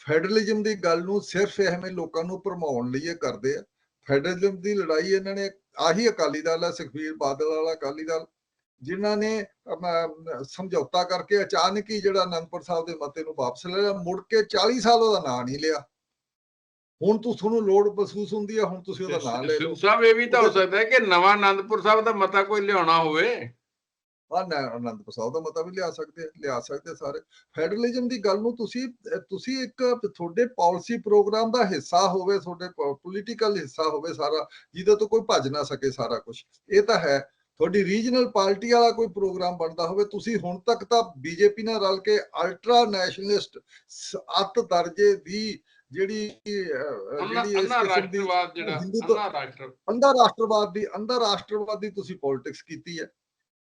ਫੈਡਰਲਿਜ਼ਮ ਦੀ ਗੱਲ ਨੂੰ ਸਿਰਫ ਐਵੇਂ ਲੋਕਾਂ ਨੂੰ ਭਰਮਾਉਣ ਲਈ ਇਹ ਕਰਦੇ ਆ। ਫੈਡਰਲਿਜ਼ਮ ਦੀ ਲੜਾਈ ਇਹਨਾਂ ਨੇ ਆਹੀ ਅਕਾਲੀ ਦਲ ਹੈ ਸੁਖਬੀਰ ਬਾਦਲ ਵਾਲਾ ਅਕਾਲੀ ਦਲ ਜਿਨ੍ਹਾਂ ਨੇ ਸਮਝੌਤਾ ਕਰਕੇ ਅਚਾਨਕ ਹੀ ਜਿਹੜਾ ਅਨੰਦਪੁਰ ਸਾਹਿਬ ਦੇ ਮਤੇ ਨੂੰ ਵਾਪਸ ਲੈ ਲਿਆ। ਮੁੜ ਕੇ 40 ਸਾਲ ਉਹਦਾ ਨਾਂ ਨਹੀਂ ਲਿਆ। ਹੁਣ ਤੂੰ ਤੁਹਾਨੂੰ ਲੋੜ ਮਹਿਸੂਸ ਹੁੰਦੀ ਹੈ ਹੁਣ ਤੁਸੀਂ ਉਹਦਾ ਨਾਂ ਲੈ ਲਓ। ਸਾਹਿਬ ਇਹ ਵੀ ਤਾਂ ਹੋ ਸਕਦਾ ਹੈ ਕਿ ਨਵਾਂ ਆਨੰਦਪੁਰ ਸਾਹਿਬ ਦਾ ਮਤਾ ਕੋਈ ਲਿਆਉਣਾ ਹੋਵੇ। ਆ ਨਾ ਅਨੰਦਪੁਰ ਸਾਹਿਬ ਦਾ ਮਤਾ ਵੀ ਲਿਆ ਸਕਦੇ ਲਿਆ ਸਕਦੇ ਸਾਰੇ। ਫੈਡਰਲਿਜ਼ਮ ਦੀ ਗੱਲ ਨੂੰ ਤੁਸੀਂ ਤੁਸੀਂ ਇੱਕ ਤੁਹਾਡੇ ਪਾਲਿਸੀ ਪ੍ਰੋਗਰਾਮ ਦਾ ਹਿੱਸਾ ਹੋਵੇ ਤੁਹਾਡੇ ਪੋਲੀਟੀਕਲ ਹਿੱਸਾ ਹੋਵੇ ਸਾਰਾ ਜਿਹਦੇ ਤੋਂ ਕੋਈ ਭੱਜ ਨਾ ਸਕੇ ਸਾਰਾ ਕੁਝ ਇਹ ਤਾਂ ਹੈ ਤੁਹਾਡੀ ਰੀਜਨਲ ਪਾਰਟੀ ਵਾਲਾ ਕੋਈ ਪ੍ਰੋਗਰਾਮ ਬਣਦਾ ਹੋਵੇ ਤੁਸੀਂ ਹੁਣ ਤੱਕ ਤਾਂ ਬੀਜੇਪੀ ਨਾਲ ਰਲ ਕੇ ਅਲਟਰਾ ਨੈਸ਼ਨਲਿਸਟ ਅੱਤ ਦਰਜੇ ਦੀ ਜਿਹੜੀ ਜਿਹੜੀ ਇਸ ਕਿਸਮ ਦੀ ਜਿਹੜਾ ਅੰਦਰ ਰਾਸ਼ਟਰਵਾਦ ਦੀ ਅੰਦਰ ਰਾਸ਼ਟਰਵਾਦ ਦੀ ਤੁਸੀਂ ਪੋਲਿਟਿਕਸ ਕੀਤੀ ਹੈ।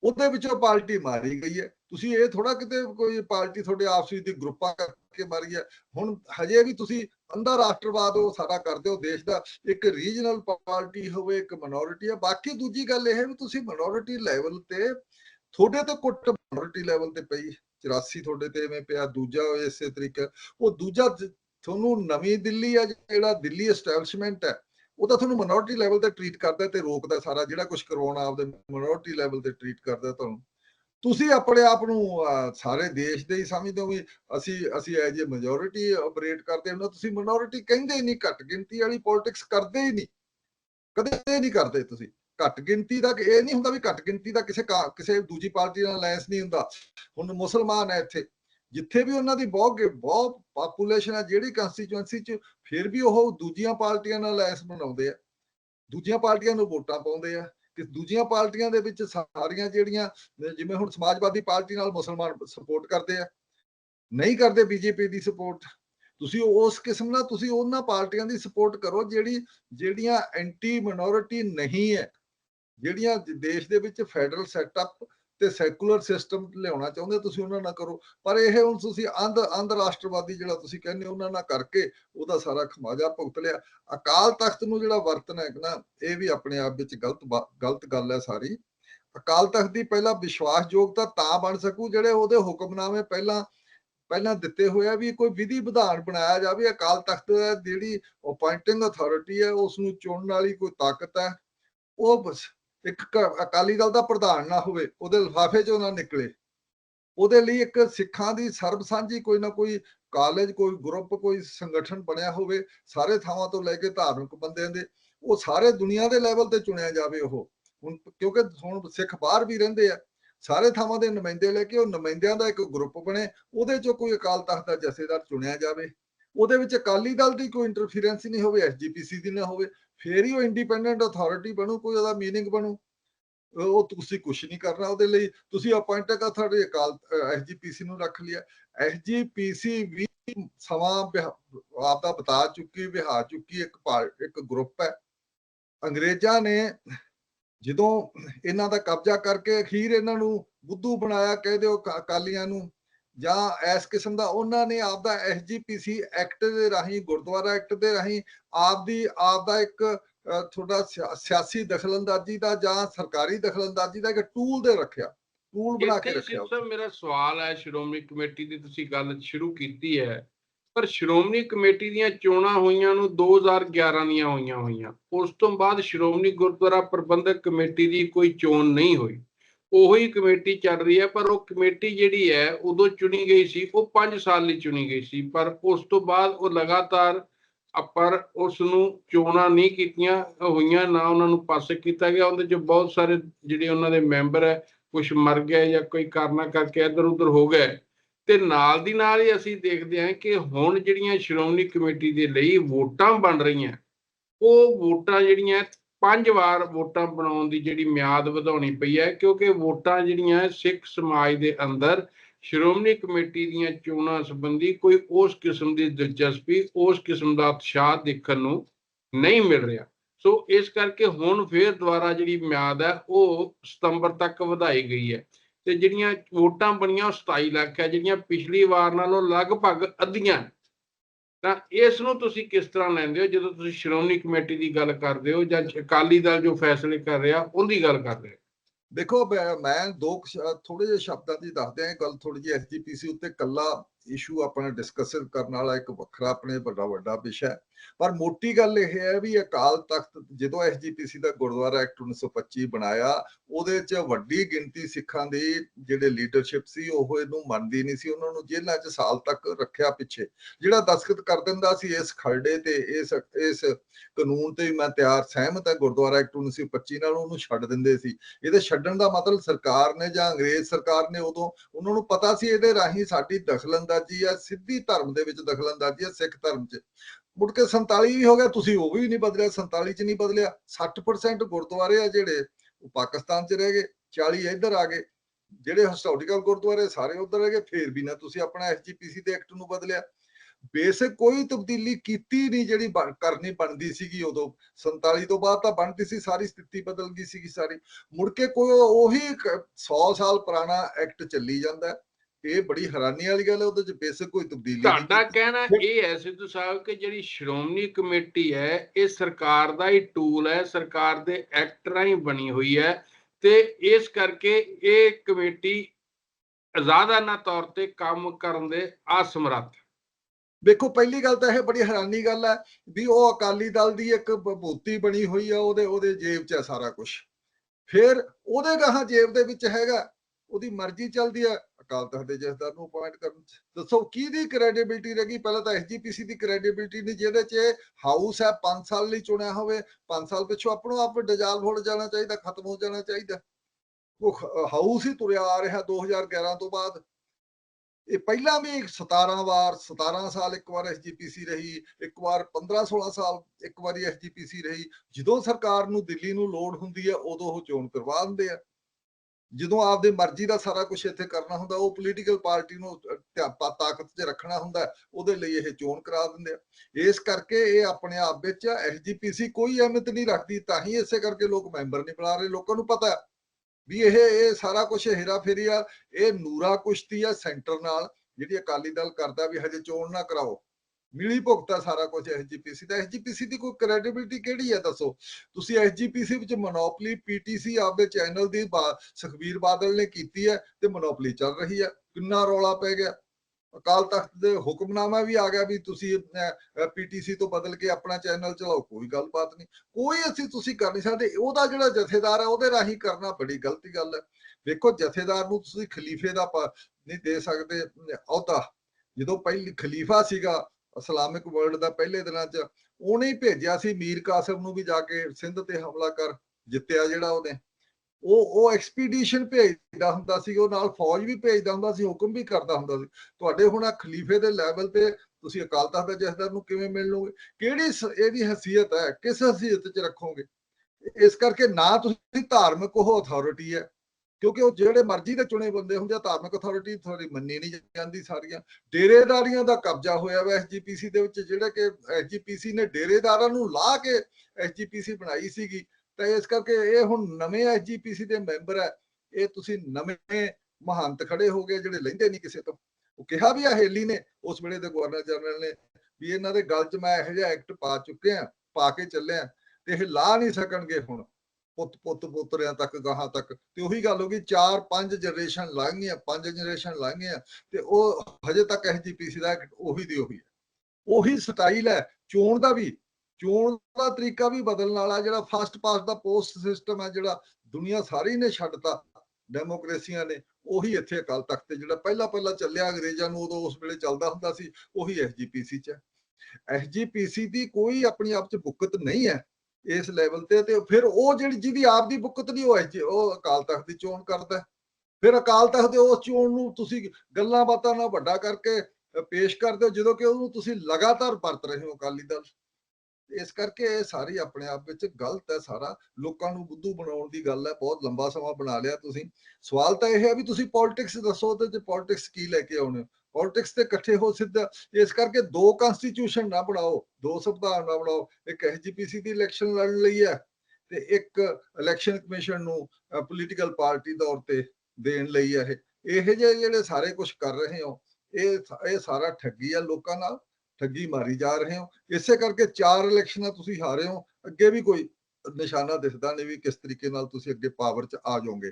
ਉਹਦੇ ਵਿੱਚੋਂ ਪਾਰਟੀ ਮਾਰੀ ਗਈ ਹੈ। ਤੁਸੀਂ ਇਹ ਥੋੜਾ ਕਿਤੇ ਕੋਈ ਪਾਰਟੀ ਤੁਹਾਡੇ ਆਪਸ ਵਿੱਚ ਦੀ ਗਰੁੱਪਾਂ ਕਰਕੇ ਮਾਰੀ ਹੈ। ਹੁਣ ਹਜੇ ਵੀ ਤੁਸੀਂ ਅੰਦਰ ਰਾਸ਼ਟਰਵਾਦ ਉਹ ਸਾਰਾ ਕਰਦੇ ਹੋ, ਦੇਸ਼ ਦਾ। ਇੱਕ ਰੀਜਨਲ ਪਾਰਟੀ ਹੋਵੇ, ਇੱਕ ਮਿਨੋਰਿਟੀ ਹੈ। ਬਾਕੀ ਦੂਜੀ ਗੱਲ ਇਹ ਹੈ ਵੀ ਤੁਸੀਂ ਮਿਨੋਰਿਟੀ ਲੈਵਲ ਤੇ, ਤੁਹਾਡੇ ਤੇ ਕੁੱਟ ਮਿਨੋਰਿਟੀ ਲੈਵਲ ਤੇ ਪਈ। 84 ਤੁਹਾਡੇ ਤੇ ਐਵੇਂ ਪਿਆ, ਦੂਜਾ ਇਸੇ ਤਰੀਕੇ। ਉਹ ਦੂਜਾ ਤੁਹਾਨੂੰ ਨਵੀਂ ਦਿੱਲੀ ਆ ਜਿਹੜਾ ਦਿੱਲੀ ਐਸਟੈਬਲਿਸ਼ਮੈਂਟ ਹੈ। ਉਹ ਤਾਂ ਤੁਹਾਨੂੰ ਮਿਨੋਰਿਟੀ ਲੈਵਲ ਤੇ ਟਰੀਟ ਕਰਦਾ ਤੇ ਰੋਕਦਾ ਸਾਰਾ, ਜਿਹੜਾ ਕੁਝ ਕਰਵਾਉਣਾ ਆਪਦੇ ਮਿਨੋਰਿਟੀ ਲੈਵਲ ਤੇ ਟਰੀਟ ਕਰਦਾ ਤੁਹਾਨੂੰ। ਤੁਸੀਂ ਆਪਣੇ ਆਪ ਨੂੰ ਸਾਰੇ ਦੇਸ਼ ਦੇ ਹੀ ਸਮਝਦੇ ਹੋ ਵੀ ਅਸੀਂ ਅਸੀਂ ਐਜ ਏ ਮੈਜੋਰਿਟੀ ਆਪਰੇਟ ਕਰਦੇ ਹਾਂ, ਤੁਸੀਂ ਮਿਨੋਰਿਟੀ ਕਹਿੰਦੇ ਹੀ ਨਹੀਂ, ਘੱਟ ਗਿਣਤੀ ਵਾਲੀ ਪੋਲਿਟਿਕਸ ਕਰਦੇ ਹੀ ਨਹੀਂ। ਕਦੇ ਨਹੀਂ ਕਰਦੇ ਤੁਸੀਂ। ਘੱਟ ਗਿਣਤੀ ਦਾ ਇਹ ਨਹੀਂ ਹੁੰਦਾ ਵੀ ਘੱਟ ਗਿਣਤੀ ਦਾ ਕਿਸੇ ਕਾ- ਕਿਸੇ ਦੂਜੀ ਪਾਰਟੀ ਨਾਲ ਅਲਾਈਅੰਸ ਨਹੀਂ ਹੁੰਦਾ। ਹੁਣ ਮੁਸਲਮਾਨ ਹੈ ਇੱਥੇ। ਜਿੱਥੇ ਵੀ ਉਹਨਾਂ ਦੀ ਬਹੁਤ ਬਹੁਤ ਪਾਪੂਲੇਸ਼ਨ ਹੈ ਜਿਹੜੀ ਕੰਸਟੀਚੁਐਂਸੀ ਚ, ਫਿਰ ਵੀ ਉਹ ਦੂਜੀਆਂ ਪਾਰਟੀਆਂ ਨਾਲ ਅਲਾਈਅੰਸ ਬਣਾਉਂਦੇ ਆ। ਦੂਜੀਆਂ ਪਾਰਟੀਆਂ ਨੂੰ ਵੋਟਾਂ ਪਾਉਂਦੇ ਆ। ਕਿ ਦੂਜੀਆਂ ਪਾਰਟੀਆਂ ਦੇ ਵਿੱਚ ਸਾਰੀਆਂ ਜਿਹੜੀਆਂ ਜਿਵੇਂ ਹੁਣ ਸਮਾਜਵਾਦੀ ਪਾਰਟੀ ਨਾਲ ਮੁਸਲਮਾਨ ਸਪੋਰਟ ਕਰਦੇ ਆ। ਨਹੀਂ ਕਰਦੇ ਬੀਜੇਪੀ ਦੀ ਸਪੋਰਟ ਤੁਸੀਂ ਉਸ ਕਿਸਮ ਨਾਲ ਤੁਸੀਂ ਉਹਨਾਂ ਪਾਰਟੀਆਂ ਦੀ ਸਪੋਰਟ ਕਰੋ ਜਿਹੜੀ, ਜਿਹੜੀਆਂ ਐਂਟੀ ਮਿਨੋਰਿਟੀ ਨਹੀਂ ਹੈ। ਜਿਹੜੀਆਂ ਦੇਸ਼ ਦੇ ਵਿੱਚ ਫੈਡਰਲ ਸੈਟਅਪ ਤੇ ਸੈਕੂਲਰ ਸਿਸਟਮ ਲਿਆਉਣਾ ਚਾਹੁੰਦੇ ਤੁਸੀਂ ਉਹਨਾਂ ਨਾਲ ਕਰੋ। ਪਰ ਇਹ ਹੁਣ ਤੁਸੀਂ ਅੰਧ ਅੰਧ ਰਾਸ਼ਟਰਵਾਦੀ ਜਿਹੜਾ ਤੁਸੀਂ ਕਹਿੰਦੇ ਉਹਨਾਂ ਨਾਲ ਕਰਕੇ ਉਹਦਾ ਸਾਰਾ ਖਮਾਜਾ ਭੁਗਤ ਲਿਆ। ਅਕਾਲ ਤਖਤ ਨੂੰ ਜਿਹੜਾ ਵਰਤਣਾ ਹੈ ਨਾ, ਇਹ ਵੀ ਆਪਣੇ ਆਪ ਵਿੱਚ ਗਲਤ ਗਲਤ ਗੱਲ ਹੈ ਸਾਰੀ। ਅਕਾਲ ਤਖਤ ਦੀ ਪਹਿਲਾਂ ਵਿਸ਼ਵਾਸਯੋਗਤਾ ਤਾਂ ਬਣ ਸਕੂ, ਜਿਹੜੇ ਉਹਦੇ ਹੁਕਮਨਾਮੇ ਪਹਿਲਾਂ ਪਹਿਲਾਂ ਦਿੱਤੇ ਹੋਏ ਆ ਵੀ ਕੋਈ ਵਿਧੀ ਵਿਧਾਨ ਬਣਾਇਆ ਜਾਵੇ। ਅਕਾਲ ਤਖਤ ਦਾ ਜਿਹੜੀ ਅਪਾਇੰਟਿੰਗ ਅਥਾਰਟੀ ਹੈ ਉਸ ਨੂੰ ਚੁਣਨ ਵਾਲੀ ਕੋਈ ਤਾਕਤ ਹੈ। ਉਹ ਇੱਕ ਅਕਾਲੀ ਦਲ ਦਾ ਪ੍ਰਧਾਨ ਨਾ ਹੋਵੇ, ਉਹਦੇ ਲਿਫਾਫੇ ਚੋਂ ਨਾ ਨਿਕਲੇ। ਉਹਦੇ ਲਈ ਇੱਕ ਸਿੱਖਾਂ ਦੀ ਸਰਬ ਸਾਂਝੀ ਕੋਈ ਨਾ ਕੋਈ ਕਾਲਜ, ਕੋਈ ਗਰੁੱਪ, ਕੋਈ ਸੰਗਠਨ ਬਣਿਆ ਹੋਵੇ, ਸਾਰੇ ਥਾਵਾਂ ਤੋਂ ਲੈ ਕੇ ਧਾਰਮਿਕ ਬੰਦਿਆਂ ਦੇ, ਉਹ ਸਾਰੇ ਦੁਨੀਆ ਦੇ ਲੈਵਲ ਤੇ ਚੁਣਿਆ ਜਾਵੇ ਉਹ। ਹੁਣ ਕਿਉਂਕਿ ਹੁਣ ਸਿੱਖ ਬਾਹਰ ਵੀ ਰਹਿੰਦੇ ਆ, ਸਾਰੇ ਥਾਵਾਂ ਦੇ ਨੁਮਾਇੰਦੇ ਲੈ ਕੇ ਉਹ ਨੁਮਾਇੰਦਿਆਂ ਦਾ ਇੱਕ ਗਰੁੱਪ ਬਣੇ, ਉਹਦੇ ਚੋਂ ਕੋਈ ਅਕਾਲ ਤਖਤ ਦਾ ਜਥੇਦਾਰ ਚੁਣਿਆ ਜਾਵੇ। ਉਹਦੇ ਵਿੱਚ ਅਕਾਲੀ ਦਲ ਦੀ ਕੋਈ ਇੰਟਰਫੀਰੈਂਸ ਨਹੀਂ ਹੋਵੇ ਐਸਜੀਪੀਸੀ ਦੀ ਨਾ ਹੋਵੇ ਫੇਰ ਹੀ ਉਹ ਇੰਡੀਪੈਂਡੈਂਟ ਅਥਾਰਟੀ ਬਣੂ, ਕੋਈ ਉਹਦਾ ਮੀਨਿੰਗ ਬਣੂ। ਉਹ ਤੁਸੀਂ ਕੁਝ ਨਹੀਂ ਕਰਨਾ ਉਹਦੇ ਲਈ। ਤੁਸੀਂ ਅਪਾਇੰਟਡ ਅਥਾਰਟੀ ਅਕਾਲ ਐਸਜੀਪੀਸੀ ਨੂੰ ਰੱਖ ਲਿਆ। ਐਸਜੀਪੀਸੀ ਵੀ ਸਮਾਂ ਬਿਹਾ- ਆਪ ਦਾ ਬਤਾ ਚੁੱਕੀ ਵਿਹਾ ਚੁੱਕੀ ਇੱਕ ਪਾਰ- ਇੱਕ ਗਰੁੱਪ ਹੈ। ਅੰਗਰੇਜ਼ਾਂ ਨੇ ਜਦੋਂ ਇਹਨਾਂ ਦਾ ਕਬਜ਼ਾ ਕਰਕੇ ਅਖੀਰ ਇਹਨਾਂ ਨੂੰ ਬੁੱਧੂ ਬਣਾਇਆ, ਕਹਿ ਦਿਓ ਅਕਾਲੀਆਂ ਨੂੰ ਜਾਂ ਇਸ ਕਿਸਮ ਦਾ ਉਹਨਾਂ ਨੇ ਆਪਦਾ ਐਸਜੀਪੀਸੀ ਐਕਟ ਦੇ ਰਾਹੀਂ ਗੁਰਦੁਆਰਾ ਐਕਟ ਦੇ ਰਾਹੀਂ ਆਪਦੀ ਆਪਦਾ ਇੱਕ ਅ, ਤੁਹਾਡਾ ਸਿਆ- ਸਿਆਸੀ ਦਖਲਅੰਦਾਜ਼ੀ ਦਾ ਜਾਂ ਸਰਕਾਰੀ ਦਖਲਅੰਦਾਜ਼ੀ ਦਾ ਇੱਕ ਟੂਲ ਦੇ ਰੱਖਿਆ। ਟੂਲ ਬਣਾ ਕੇ ਰੱਖਿਆ। ਸਿਰਫ ਮੇਰਾ ਸਵਾਲ ਹੈ ਸ਼੍ਰੋਮਣੀ ਕਮੇਟੀ ਦੀ ਤੁਸੀਂ ਗੱਲ ਸ਼ੁਰੂ ਕੀਤੀ ਹੈ ਪਰ ਸ਼੍ਰੋਮਣੀ ਕਮੇਟੀ ਦੀਆਂ ਚੋਣਾਂ ਹੋਈਆਂ ਨੂੰ 2011 ਦੀਆਂ ਹੋਈਆਂ ਹੋਈਆਂ। ਉਸ ਤੋਂ ਬਾਅਦ ਸ਼੍ਰੋਮਣੀ ਗੁਰਦੁਆਰਾ ਪ੍ਰਬੰਧਕ ਕਮੇਟੀ ਦੀ ਕੋਈ ਚੋਣ ਨਹੀਂ ਹੋਈ। ਉਹੀ ਕਮੇਟੀ ਚੱਲ ਰਹੀ ਹੈ, ਪਰ ਉਹ ਕਮੇਟੀ ਜਿਹੜੀ ਹੈ, ਉਦੋਂ ਚੁਣੀ ਗਈ ਸੀ, ਉਹ 5 ਸਾਲ ਲਈ ਚੁਣੀ ਗਈ ਸੀ, ਪਰ ਉਸ ਤੋਂ ਬਾਅਦ ਉਹ ਲਗਾਤਾਰ ਪਰ ਉਸ ਨੂੰ ਚੋਣਾਂ ਨਹੀਂ ਕੀਤੀਆਂ ਹੋਈਆਂ, ਨਾ ਉਹਨਾਂ ਨੂੰ ਪਾਸ ਕੀਤਾ ਗਿਆ, ਉਹਦੇ ਚ ਬਹੁਤ ਸਾਰੇ ਜਿਹੜੇ ਉਹਨਾਂ ਦੇ ਮੈਂਬਰ ਹੈ ਕੁਝ ਮਰ ਗਏ ਜਾਂ ਕੋਈ ਕਾਰਨਾ ਕਰਕੇ ਇੱਧਰ ਉੱਧਰ ਹੋ ਗਏ। ਤੇ ਨਾਲ ਦੀ ਨਾਲ ਹੀ ਅਸੀਂ ਦੇਖਦੇ ਹਾਂ ਕਿ ਹੁਣ ਜਿਹੜੀਆਂ ਸ਼੍ਰੋਮਣੀ ਕਮੇਟੀ ਦੇ ਲਈ ਵੋਟਾਂ ਬਣ ਰਹੀਆਂ, ਉਹ ਵੋਟਾਂ ਜਿਹੜੀਆਂ ਪੰਜ ਵਾਰ ਵੋਟਾਂ ਬਣਾਉਣ ਦੀ ਜਿਹੜੀ ਮਿਆਦ ਵਧਾਉਣੀ ਪਈ ਹੈ, ਕਿਉਂਕਿ ਵੋਟਾਂ ਜਿਹੜੀਆਂ ਸਿੱਖ ਸਮਾਜ ਦੇ ਅੰਦਰ ਸ਼੍ਰੋਮਣੀ ਕਮੇਟੀ ਦੀਆਂ ਚੋਣਾਂ ਸੰਬੰਧੀ ਕੋਈ ਉਸ ਕਿਸਮ ਦੀ ਦਿਲਚਸਪੀ, ਉਸ ਕਿਸਮ ਦਾ ਉਤਸ਼ਾਹ ਦੇਖਣ ਨੂੰ ਨਹੀਂ ਮਿਲ ਰਿਹਾ। ਸੋ ਇਸ ਕਰਕੇ ਹੁਣ ਫੇਰ ਦੁਬਾਰਾ ਜਿਹੜੀ ਮਿਆਦ ਹੈ, ਉਹ ਸਤੰਬਰ ਤੱਕ ਵਧਾਈ ਗਈ ਹੈ। ਤੇ ਜਿਹੜੀਆਂ ਵੋਟਾਂ ਬਣੀਆਂ ਉਹ 27 ਲੱਖ ਹੈ, ਜਿਹੜੀਆਂ ਪਿਛਲੀ ਵਾਰ ਨਾਲੋਂ ਲਗਭਗ ਅੱਧੀਆਂ ਤਾਂ ਇਸ ਨੂੰ ਤੁਸੀਂ ਕਿਸ ਤਰ੍ਹਾਂ ਲੈਂਦੇ ਹੋ? ਜਦੋਂ ਤੁਸੀਂ ਸ਼੍ਰੋਮਣੀ ਕਮੇਟੀ ਦੀ ਗੱਲ ਕਰਦੇ ਹੋ ਜਾਂ ਅਕਾਲੀ ਦਲ ਜੋ ਫੈਸਲੇ ਕਰ ਰਿਹਾ, ਉਹਦੀ ਗੱਲ ਕਰਦੇ ਹੋ? ਦੇਖੋ, ਮੈਂ ਦੋ ਥੋੜੇ ਜਿਹੇ ਸ਼ਬਦਾਂ ਦੀ ਦੱਸਦੇ ਆ ਗੱਲ ਥੋੜੀ ਜਿਹੀ ਐਸਜੀਪੀਸੀ ਉੱਤੇ ਕੱਲਾ ਇਸ਼ੂ ਆਪਣਾ ਡਿਸਕਸ ਕਰਨ ਵਾਲਾ ਇੱਕ ਵੱਖਰਾ ਆਪਣੇ ਵੱਡਾ ਵੱਡਾ ਵਿਸ਼ਾ ਹੈ। ਪਰ ਮੋਟੀ ਗੱਲ ਇਹ ਹੈ ਵੀ ਅਕਾਲ ਤਖਤ ਜਦੋਂ ਐਸਜੀਪੀਸੀ ਦਾ ਗੁਰਦੁਆਰਾ ਐਕਟ 1925 ਬਣਾਇਆ, ਉਹਦੇ 'ਚ ਵੱਡੀ ਗਿਣਤੀ ਸਿੱਖਾਂ ਦੀ ਜਿਹੜੇ ਲੀਡਰਸ਼ਿਪ ਸੀ, ਉਹ ਇਹਨੂੰ ਮੰਨਦੀ ਨਹੀਂ ਸੀ। ਉਹਨਾਂ ਨੂੰ ਜੇਲ੍ਹਾਂ 'ਚ ਸਾਲ ਤੱਕ ਰੱਖਿਆ ਪਿੱਛੇ। ਜਿਹੜਾ ਦਸਖਤ ਕਰ ਦਿੰਦਾ ਸੀ ਇਸ ਖਰੜੇ ਤੇ, ਇਸ ਇਸ ਕਾਨੂੰਨ ਤੇ ਮੈਂ ਤਿਆਰ, ਸਹਿਮਤ ਹੈ, ਗੁਰਦੁਆਰਾ ਐਕਟ 1925 ਨਾਲ ਉਹਨੂੰ ਛੱਡ ਦਿੰਦੇ ਸੀ। ਇਹਦੇ ਛੱਡਣ ਦਾ ਮਤਲਬ ਸਰਕਾਰ ਨੇ ਜਾਂ ਅੰਗਰੇਜ਼ ਸਰਕਾਰ ਨੇ ਉਦੋਂ, ਉਹਨਾਂ ਨੂੰ ਪਤਾ ਸੀ ਇਹਦੇ ਰਾਹੀਂ ਸਾਡੀ ਦਖਲਅੰਦਾਜ਼ੀ ਹੈ ਸਿੱਧੀ ਧਰਮ ਦੇ ਵਿੱਚ ਦਖਲਅੰਦਾਜ਼ੀ ਹੈ ਸਿੱਖ ਧਰਮ 'ਚ। ਮੁੜ ਕੇ 47 ਵੀ ਹੋ ਗਿਆ, ਤੁਸੀਂ ਉਹ ਵੀ ਨਹੀਂ ਬਦਲਿਆ 47 'ਚ ਨਹੀਂ ਬਦਲਿਆ। 60% ਗੁਰਦੁਆਰੇ ਆ ਜਿਹੜੇ, ਉਹ ਪਾਕਿਸਤਾਨ 'ਚ ਰਹਿ ਗਏ 40 ਇੱਧਰ ਆ ਗਏ। ਜਿਹੜੇ ਹਿਸਟੋਰੀਕਲ ਗੁਰਦੁਆਰੇ ਸਾਰੇ ਉੱਧਰ ਰਹਿ ਫੇਰ ਵੀ ਨਾ ਤੁਸੀਂ ਆਪਣਾ ਐਸਜੀਪੀਸੀ ਦੇ ਐਕਟ ਨੂੰ ਬਦਲਿਆ। ਬੇਸਿਕ ਕੋਈ ਤਬਦੀਲੀ ਕੀਤੀ ਨਹੀਂ ਜਿਹੜੀ ਕਰਨੀ ਬਣਦੀ ਸੀਗੀ ਉਦੋਂ। 47 ਤੋਂ ਬਾਅਦ ਤਾਂ ਬਣਦੀ ਸੀ, ਸਾਰੀ ਸਥਿਤੀ ਬਦਲ ਗਈ ਸੀਗੀ ਸਾਰੀ। ਮੁੜ ਕੇ ਕੋਈ ਉਹੀ 100 ਸਾਲ ਪੁਰਾਣਾ ਐਕਟ ਚੱਲੀ ਜਾਂਦਾ। ਇਹ ਬੜੀ ਹੈਰਾਨੀ ਵਾਲੀ ਗੱਲ ਹੈ ਉਹਦੇ ਚ ਬੇਸਿਕ ਕੋਈ ਤਬਦੀਲੀ ਨਹੀਂ ਤੁਹਾਡਾ। ਕਹਿਣਾ ਇਹ ਹੈ ਸਿੱਧੂ ਸਾਹਿਬ ਕਿ ਜਿਹੜੀ ਸ਼੍ਰੋਮਣੀ ਕਮੇਟੀ ਹੈ ਇਹ ਸਰਕਾਰ ਦਾ ਹੀ ਟੂਲ ਹੈ ਸਰਕਾਰ ਦੇ ਐਕਟ ਰਾਹੀਂ ਬਣੀ ਹੋਈ ਹੈ ਤੇ ਇਸ ਕਰਕੇ ਇਹ ਕਮੇਟੀ ਆਜ਼ਾਦਾਨਾ ਤੌਰ ਤੇ ਕੰਮ ਕਰਨ ਦੇ ਅਸਮਰੱਥ ਵੇਖੋ ਪਹਿਲੀ ਗੱਲ ਤਾਂ ਇਹ ਬੜੀ ਹੈਰਾਨੀ ਗੱਲ ਹੈ ਵੀ ਉਹ ਅਕਾਲੀ ਦਲ ਦੀ ਇੱਕ ਬਭੂਤੀ ਬਣੀ ਹੋਈ ਆ ਉਹਦੇ ਉਹਦੇ ਜੇਬ 'ਚ ਹੈ ਸਾਰਾ ਕੁਝ ਫਿਰ ਉਹਦੇ ਗਾਹਾਂ ਜੇਬ ਦੇ ਵਿੱਚ ਹੈਗਾ ਉਹਦੀ ਮਰਜ਼ੀ ਚੱਲਦੀ ਹੈ। ਅਕਾਲ ਤਖਤ ਦੇ ਜਥੇਦਾਰ ਨੂੰ ਅਪਾਇੰਟ ਕਰਨ 'ਚ। ਦੱਸੋ, ਕਿਹਦੀ ਕ੍ਰੈਡੀਬਿਲਟੀ ਰਹੇਗੀ ਪਹਿਲਾਂ ਤਾਂ ਐਸਜੀਪੀਸੀ ਦੀ ਕ੍ਰੈਡੀਬਿਲਟੀ ਨਹੀਂ, ਜਿਹਦੇ 'ਚ ਹਾਊਸ ਹੈ 5 ਸਾਲ ਲਈ ਚੁਣਿਆ ਹੋਵੇ। 5 ਸਾਲ ਪਿੱਛੋਂ ਆਪਣੋ ਆਪ ਡਿਜ਼ਾਲਵ ਹੋ ਜਾਣਾ ਚਾਹੀਦਾ, ਖਤਮ ਹੋ ਜਾਣਾ ਚਾਹੀਦਾ। ਉਹ ਹਾਊਸ ਹੀ ਤੁਰਿਆ ਆ ਰਿਹਾ 2011 ਤੋਂ ਬਾਅਦ। ਇਹ ਪਹਿਲਾਂ ਵੀ 17 ਵਾਰ 17 ਸਾਲ ਇੱਕ ਵਾਰ ਐਸਜੀਪੀਸੀ ਰਹੀ, ਇੱਕ ਵਾਰ 15 16 ਸਾਲ ਇੱਕ ਵਾਰੀ ਐਸਜੀਪੀਸੀ ਰਹੀ। ਜਦੋਂ ਸਰਕਾਰ ਨੂੰ ਦਿੱਲੀ ਨੂੰ ਲੋੜ ਹੁੰਦੀ ਹੈ, ਉਦੋਂ ਉਹ ਚੋਣ ਕਰਵਾ ਦਿੰਦੇ ਆ। ਜਦੋਂ ਆਪਦੇ ਮਰਜ਼ੀ ਦਾ ਸਾਰਾ ਕੁਝ ਇੱਥੇ ਕਰਨਾ ਹੁੰਦਾ, ਉਹ ਪੋਲੀਟੀਕਲ ਪਾਰਟੀ ਨੂੰ ਤਾਕਤ 'ਚ ਰੱਖਣਾ ਹੁੰਦਾ, ਉਹਦੇ ਲਈ ਇਹ ਚੋਣ ਕਰਾ ਦਿੰਦੇ ਆ। ਇਸ ਕਰਕੇ ਇਹ ਆਪਣੇ ਆਪ ਵਿੱਚ ਐਸਜੀਪੀਸੀ ਕੋਈ ਅਹਿਮੀਅਤ ਨਹੀਂ ਰੱਖਦੀ, ਤਾਂ ਹੀ ਇਸੇ ਕਰਕੇ ਲੋਕ ਮੈਂਬਰ ਨਹੀਂ ਬਣਾ ਰਹੇ। ਲੋਕਾਂ ਨੂੰ ਪਤਾ ਵੀ ਇਹ ਇਹ ਸਾਰਾ ਕੁਝ ਹੇਰਾ ਫੇਰੀ ਆ, ਇਹ ਨੂਰਾ ਕੁਸ਼ਤੀ ਆ ਸੈਂਟਰ ਨਾਲ, ਜਿਹੜੀ ਅਕਾਲੀ ਦਲ ਕਰਦਾ ਵੀ ਹਜੇ ਚੋਣ ਨਾ ਕਰਾਓ। ਮਿਲੀ ਭੁਗਤਾ ਸਾਰਾ ਕੁਝ ਐਸਜੀਪੀਸੀ ਦਾ। ਐਸਜੀਪੀਸੀ ਦੀ ਕੋਈ ਕ੍ਰੈਡੀਬਿਲਟੀ ਕਿਹੜੀ ਹੈ ਦੱਸੋ? ਤੁਸੀਂ ਐਸਜੀਪੀਸੀ ਵਿੱਚ ਮੋਨੋਪੋਲੀ ਪੀਟੀਸੀ ਆਪਦੇ ਚੈਨਲ ਦੀ ਬਾ- ਸੁਖਬੀਰ ਬਾਦਲ ਨੇ ਕੀਤੀ ਹੈ ਤੇ ਮੋਨੋਪੋਲੀ ਚੱਲ ਰਹੀ ਹੈ। ਕਿੰਨਾ ਰੌਲਾ ਪੈ ਗਿਆ? ਅਕਾਲ ਤਖਤ ਦੇ ਹੁਕਮਨਾਮਾ ਵੀ ਆ ਗਿਆ ਵੀ ਤੁਸੀਂ ਪੀਟੀਸੀ ਤੋਂ ਬਦਲ ਕੇ ਆਪਣਾ ਚੈਨਲ ਚਲਾਓ, ਕੋਈ ਗੱਲਬਾਤ ਨਹੀਂ। ਕੋਈ ਅਸੀਂ ਤੁਸੀਂ ਕਰ ਨਹੀਂ ਸਕਦੇ। ਉਹਦਾ ਜਿਹੜਾ ਜਥੇਦਾਰ ਹੈ ਉਹਦੇ ਰਾਹੀਂ ਕਰਨਾ ਬੜੀ ਗਲਤੀ ਗੱਲ ਹੈ। ਵੇਖੋ, ਜਥੇਦਾਰ ਨੂੰ ਤੁਸੀਂ ਖਲੀਫੇ ਦਾ ਪ- ਨਹੀਂ ਦੇ ਸਕਦੇ। ਅਹੁਦਾ। ਜਦੋਂ ਪਹਿਲੀ ਖਲੀਫਾ ਸੀਗਾ ਇਸਲਾਮਿਕ ਵਰਲਡ ਦਾ ਪਹਿਲੇ ਦਿਨਾਂ 'ਚ ਉਹਨੇ ਭੇਜਿਆ ਸੀ, ਮੀਰ ਕਾਸਿਮ ਨੂੰ ਵੀ ਜਾ ਕੇ ਸਿੰਧ ਤੇ ਹਮਲਾ ਕਰ ਜਿੱਤਿਆ ਜਿਹੜਾ ਉਹਨੇ। ਉਹ ਉਹ ਐਕਸਪੀਡੀਸ਼ਨ ਭੇਜਦਾ ਹੁੰਦਾ ਸੀ, ਉਹ ਨਾਲ ਫੌਜ ਵੀ ਭੇਜਦਾ ਹੁੰਦਾ ਸੀ, ਹੁਕਮ ਵੀ ਕਰਦਾ ਹੁੰਦਾ ਸੀ। ਤੁਹਾਡੇ ਹੁਣ ਆ ਖਲੀਫੇ ਦੇ ਲੈਵਲ ਤੇ ਤੁਸੀਂ ਅਕਾਲ ਤਖਤ ਦੇ ਜਥੇਦਾਰ ਨੂੰ ਕਿਵੇਂ ਮਿਲ ਲਓਗੇ? ਕਿਹੜੀ ਇਹਦੀ ਹਸੀਅਤ ਹੈ? ਕਿਸ ਹਸੀਅਤ 'ਚ ਰੱਖੋਗੇ? ਇਸ ਕਰਕੇ ਨਾ ਤੁਸੀਂ ਧਾਰਮਿਕ ਉਹ ਅਥਾਰਟੀ ਹੈ। ਕਿਉਂਕਿ ਉਹ ਜਿਹੜੇ ਮਰਜ਼ੀ ਦੇ ਚੁਣੇ ਬੰਦੇ ਹੁੰਦੇ ਆ ਧਾਰਮਿਕ ਅਥਾਰਟੀ ਤੁਹਾਡੀ ਮੰਨੀ ਨਹੀਂ ਜਾਂਦੀ ਸਾਰੀਆਂ। ਡੇਰੇਦਾਰੀਆਂ ਦਾ ਕਬਜ਼ਾ ਹੋਇਆ ਵਾ ਐਸਜੀਪੀਸੀ ਦੇ ਵਿੱਚ, ਜਿਹੜਾ ਕਿ ਐਸਜੀਪੀਸੀ ਨੇ ਡੇਰੇਦਾਰਾਂ ਨੂੰ ਲਾ ਕੇ ਐਸਜੀਪੀਸੀ ਬਣਾਈ ਸੀਗੀ। ਤਾਂ ਇਸ ਕਰਕੇ ਇਹ ਹੁਣ ਨਵੇਂ ਐਸਜੀਪੀਸੀ ਦੇ ਮੈਂਬਰ ਹੈ ਇਹ ਤੁਸੀਂ ਨਵੇਂ ਮਹੰਤ ਖੜੇ ਹੋ ਗਏ, ਜਿਹੜੇ ਲੈਂਦੇ ਨਹੀਂ ਕਿਸੇ ਤੋਂ। ਉਹ ਕਿਹਾ ਵੀ ਆ ਹੇਲੀ ਨੇ, ਉਸ ਵੇਲੇ ਦੇ ਗਵਰਨਰ ਜਨਰਲ ਨੇ, ਵੀ ਇਹਨਾਂ ਦੇ ਗਲ 'ਚ ਮੈਂ ਇਹੋ ਜਿਹਾ ਐਕਟ ਪਾ ਚੁੱਕੇ ਆ ਪਾ ਕੇ ਚੱਲੇ ਆ ਤੇ ਇਹ ਲਾ ਨਹੀਂ ਸਕਣਗੇ ਹੁਣ। ਪੁੱਤ ਪੁੱਤ ਪੋਤਰਿਆਂ ਤੱਕ, ਗਾਹਾਂ ਤੱਕ। ਤੇ ਉਹੀ ਗੱਲ ਹੋ ਗਈ 4 5 ਜਨਰੇਸ਼ਨ ਲੰਘ ਗਈਆਂ 5 ਜਨਰੇਸ਼ਨ ਲੰਘ ਗਈਆਂ। ਤੇ ਉਹ ਹਜੇ ਤੱਕ ਐਸਜੀਪੀਸੀ ਦਾ act ਉਹੀ ਦੀ ਉਹੀ ਹੈ। ਉਹੀ ਸਟਾਈਲ ਹੈ। ਚੋਣ ਦਾ ਵੀ, ਚੋਣ ਦਾ ਤਰੀਕਾ ਵੀ ਬਦਲਣ ਵਾਲਾ ਜਿਹੜਾ first past the post system ਹੈ, ਜਿਹੜਾ ਦੁਨੀਆ ਸਾਰੀ ਨੇ ਛੱਡਤਾ ਡੈਮੋਕ੍ਰੇਸੀਆਂ ਨੇ, ਉਹੀ ਇੱਥੇ ਅਕਾਲ ਤਖਤ ਤੇ ਜਿਹੜਾ ਪਹਿਲਾਂ ਪਹਿਲਾਂ ਚੱਲਿਆ, ਅੰਗਰੇਜ਼ਾਂ ਨੂੰ ਉਦੋਂ ਉਸ ਵੇਲੇ ਚੱਲਦਾ ਹੁੰਦਾ ਸੀ, ਉਹੀ ਐਸਜੀਪੀਸੀ ਚ ਹੈ। ਐਸਜੀਪੀਸੀ ਦੀ ਕੋਈ ਆਪਣੀ ਆਪ ਚ ਬੁੱਕਤ ਨਹੀਂ ਹੈ। ਇਸ ਲੈਵਲ ਤੇ ਤੇ ਫਿਰ ਉਹ ਜਿਹੜੀ ਜਿਹਦੀ ਆਪ ਦੀ ਬੁੱਕਤ ਨਹੀਂ ਹੋਈ ਉਹ ਅਕਾਲ ਤਖਤ ਦੀ ਚੋਣ ਕਰਦਾ ਫਿਰ ਅਕਾਲ ਤਖਤ ਦੇ ਉਸ ਚੋਣ ਨੂੰ ਤੁਸੀਂ ਗੱਲਾਂ ਬਾਤਾਂ ਨਾਲ ਵੱਡਾ ਕਰਕੇ ਪੇਸ਼ ਕਰਦੇ ਹੋ, ਜਦੋਂ ਕਿ ਉਹਨੂੰ ਤੁਸੀਂ ਲਗਾਤਾਰ ਵਰਤ ਰਹੇ ਹੋ ਅਕਾਲੀ ਦਲ। ਇਸ ਕਰਕੇ ਇਹ ਸਾਰੀ ਆਪਣੇ ਆਪ ਵਿੱਚ ਗਲਤ ਹੈ ਸਾਰਾ। ਲੋਕਾਂ ਨੂੰ ਬੁੱਧੂ ਬਣਾਉਣ ਦੀ ਗੱਲ ਹੈ, ਬਹੁਤ ਲੰਬਾ ਸਮਾਂ ਬਣਾ ਲਿਆ ਤੁਸੀਂ। ਸਵਾਲ ਤਾਂ ਇਹ ਹੈ ਵੀ ਤੁਸੀਂ ਪੋਲਿਟਿਕਸ ਦੱਸੋ ਤੇ ਜੇ ਪੋਲਿਟਿਕਸ ਕੀ ਲੈ ਕੇ ਆਉਣੇ ਪੋਲਿਟਿਕਸ ਤੇ ਇਕੱਠੇ ਹੋ ਸਿੱਧਾ, ਇਸ ਕਰਕੇ ਦੋ ਕਨਸਟੀਟਿਊਸ਼ਨ ਨਾ ਬਣਾਓ, ਦੋ ਸੰਵਿਧਾਨ ਨਾ ਬਣਾਓ, ਇੱਕ ਐਸਜੀਪੀਸੀ ਦੀ ਇਲੈਕਸ਼ਨ ਲੜਨ ਲਈ ਹੈ ਤੇ ਇੱਕ ਇਲੈਕਸ਼ਨ ਕਮਿਸ਼ਨ ਨੂੰ ਪੋਲੀਟੀਕਲ ਪਾਰਟੀ ਤੌਰ ਤੇ ਦੇਣ ਲਈ ਹੈ ਇਹ। ਜਿਹੇ ਜਿਹੜੇ ਸਾਰੇ ਕੁਝ ਕਰ ਰਹੇ ਹੋ, ਇਹ ਇਹ ਸਾਰਾ ਠੱਗੀ ਆ ਲੋਕਾਂ ਨਾਲ, ਠੱਗੀ ਮਾਰੀ ਜਾ ਰਹੇ ਹੋ। ਇਸੇ ਕਰਕੇ ਚਾਰ ਇਲੈਕਸ਼ਨਾਂ ਤੁਸੀਂ ਹਾਰੇ ਹੋ, ਅੱਗੇ ਵੀ ਕੋਈ ਨਿਸ਼ਾਨਾ ਦਿਸਦਾ ਨਹੀਂ ਵੀ ਕਿਸ ਤਰੀਕੇ ਨਾਲ ਤੁਸੀਂ ਅੱਗੇ ਪਾਵਰ 'ਚ ਆ ਜਾਓਗੇ।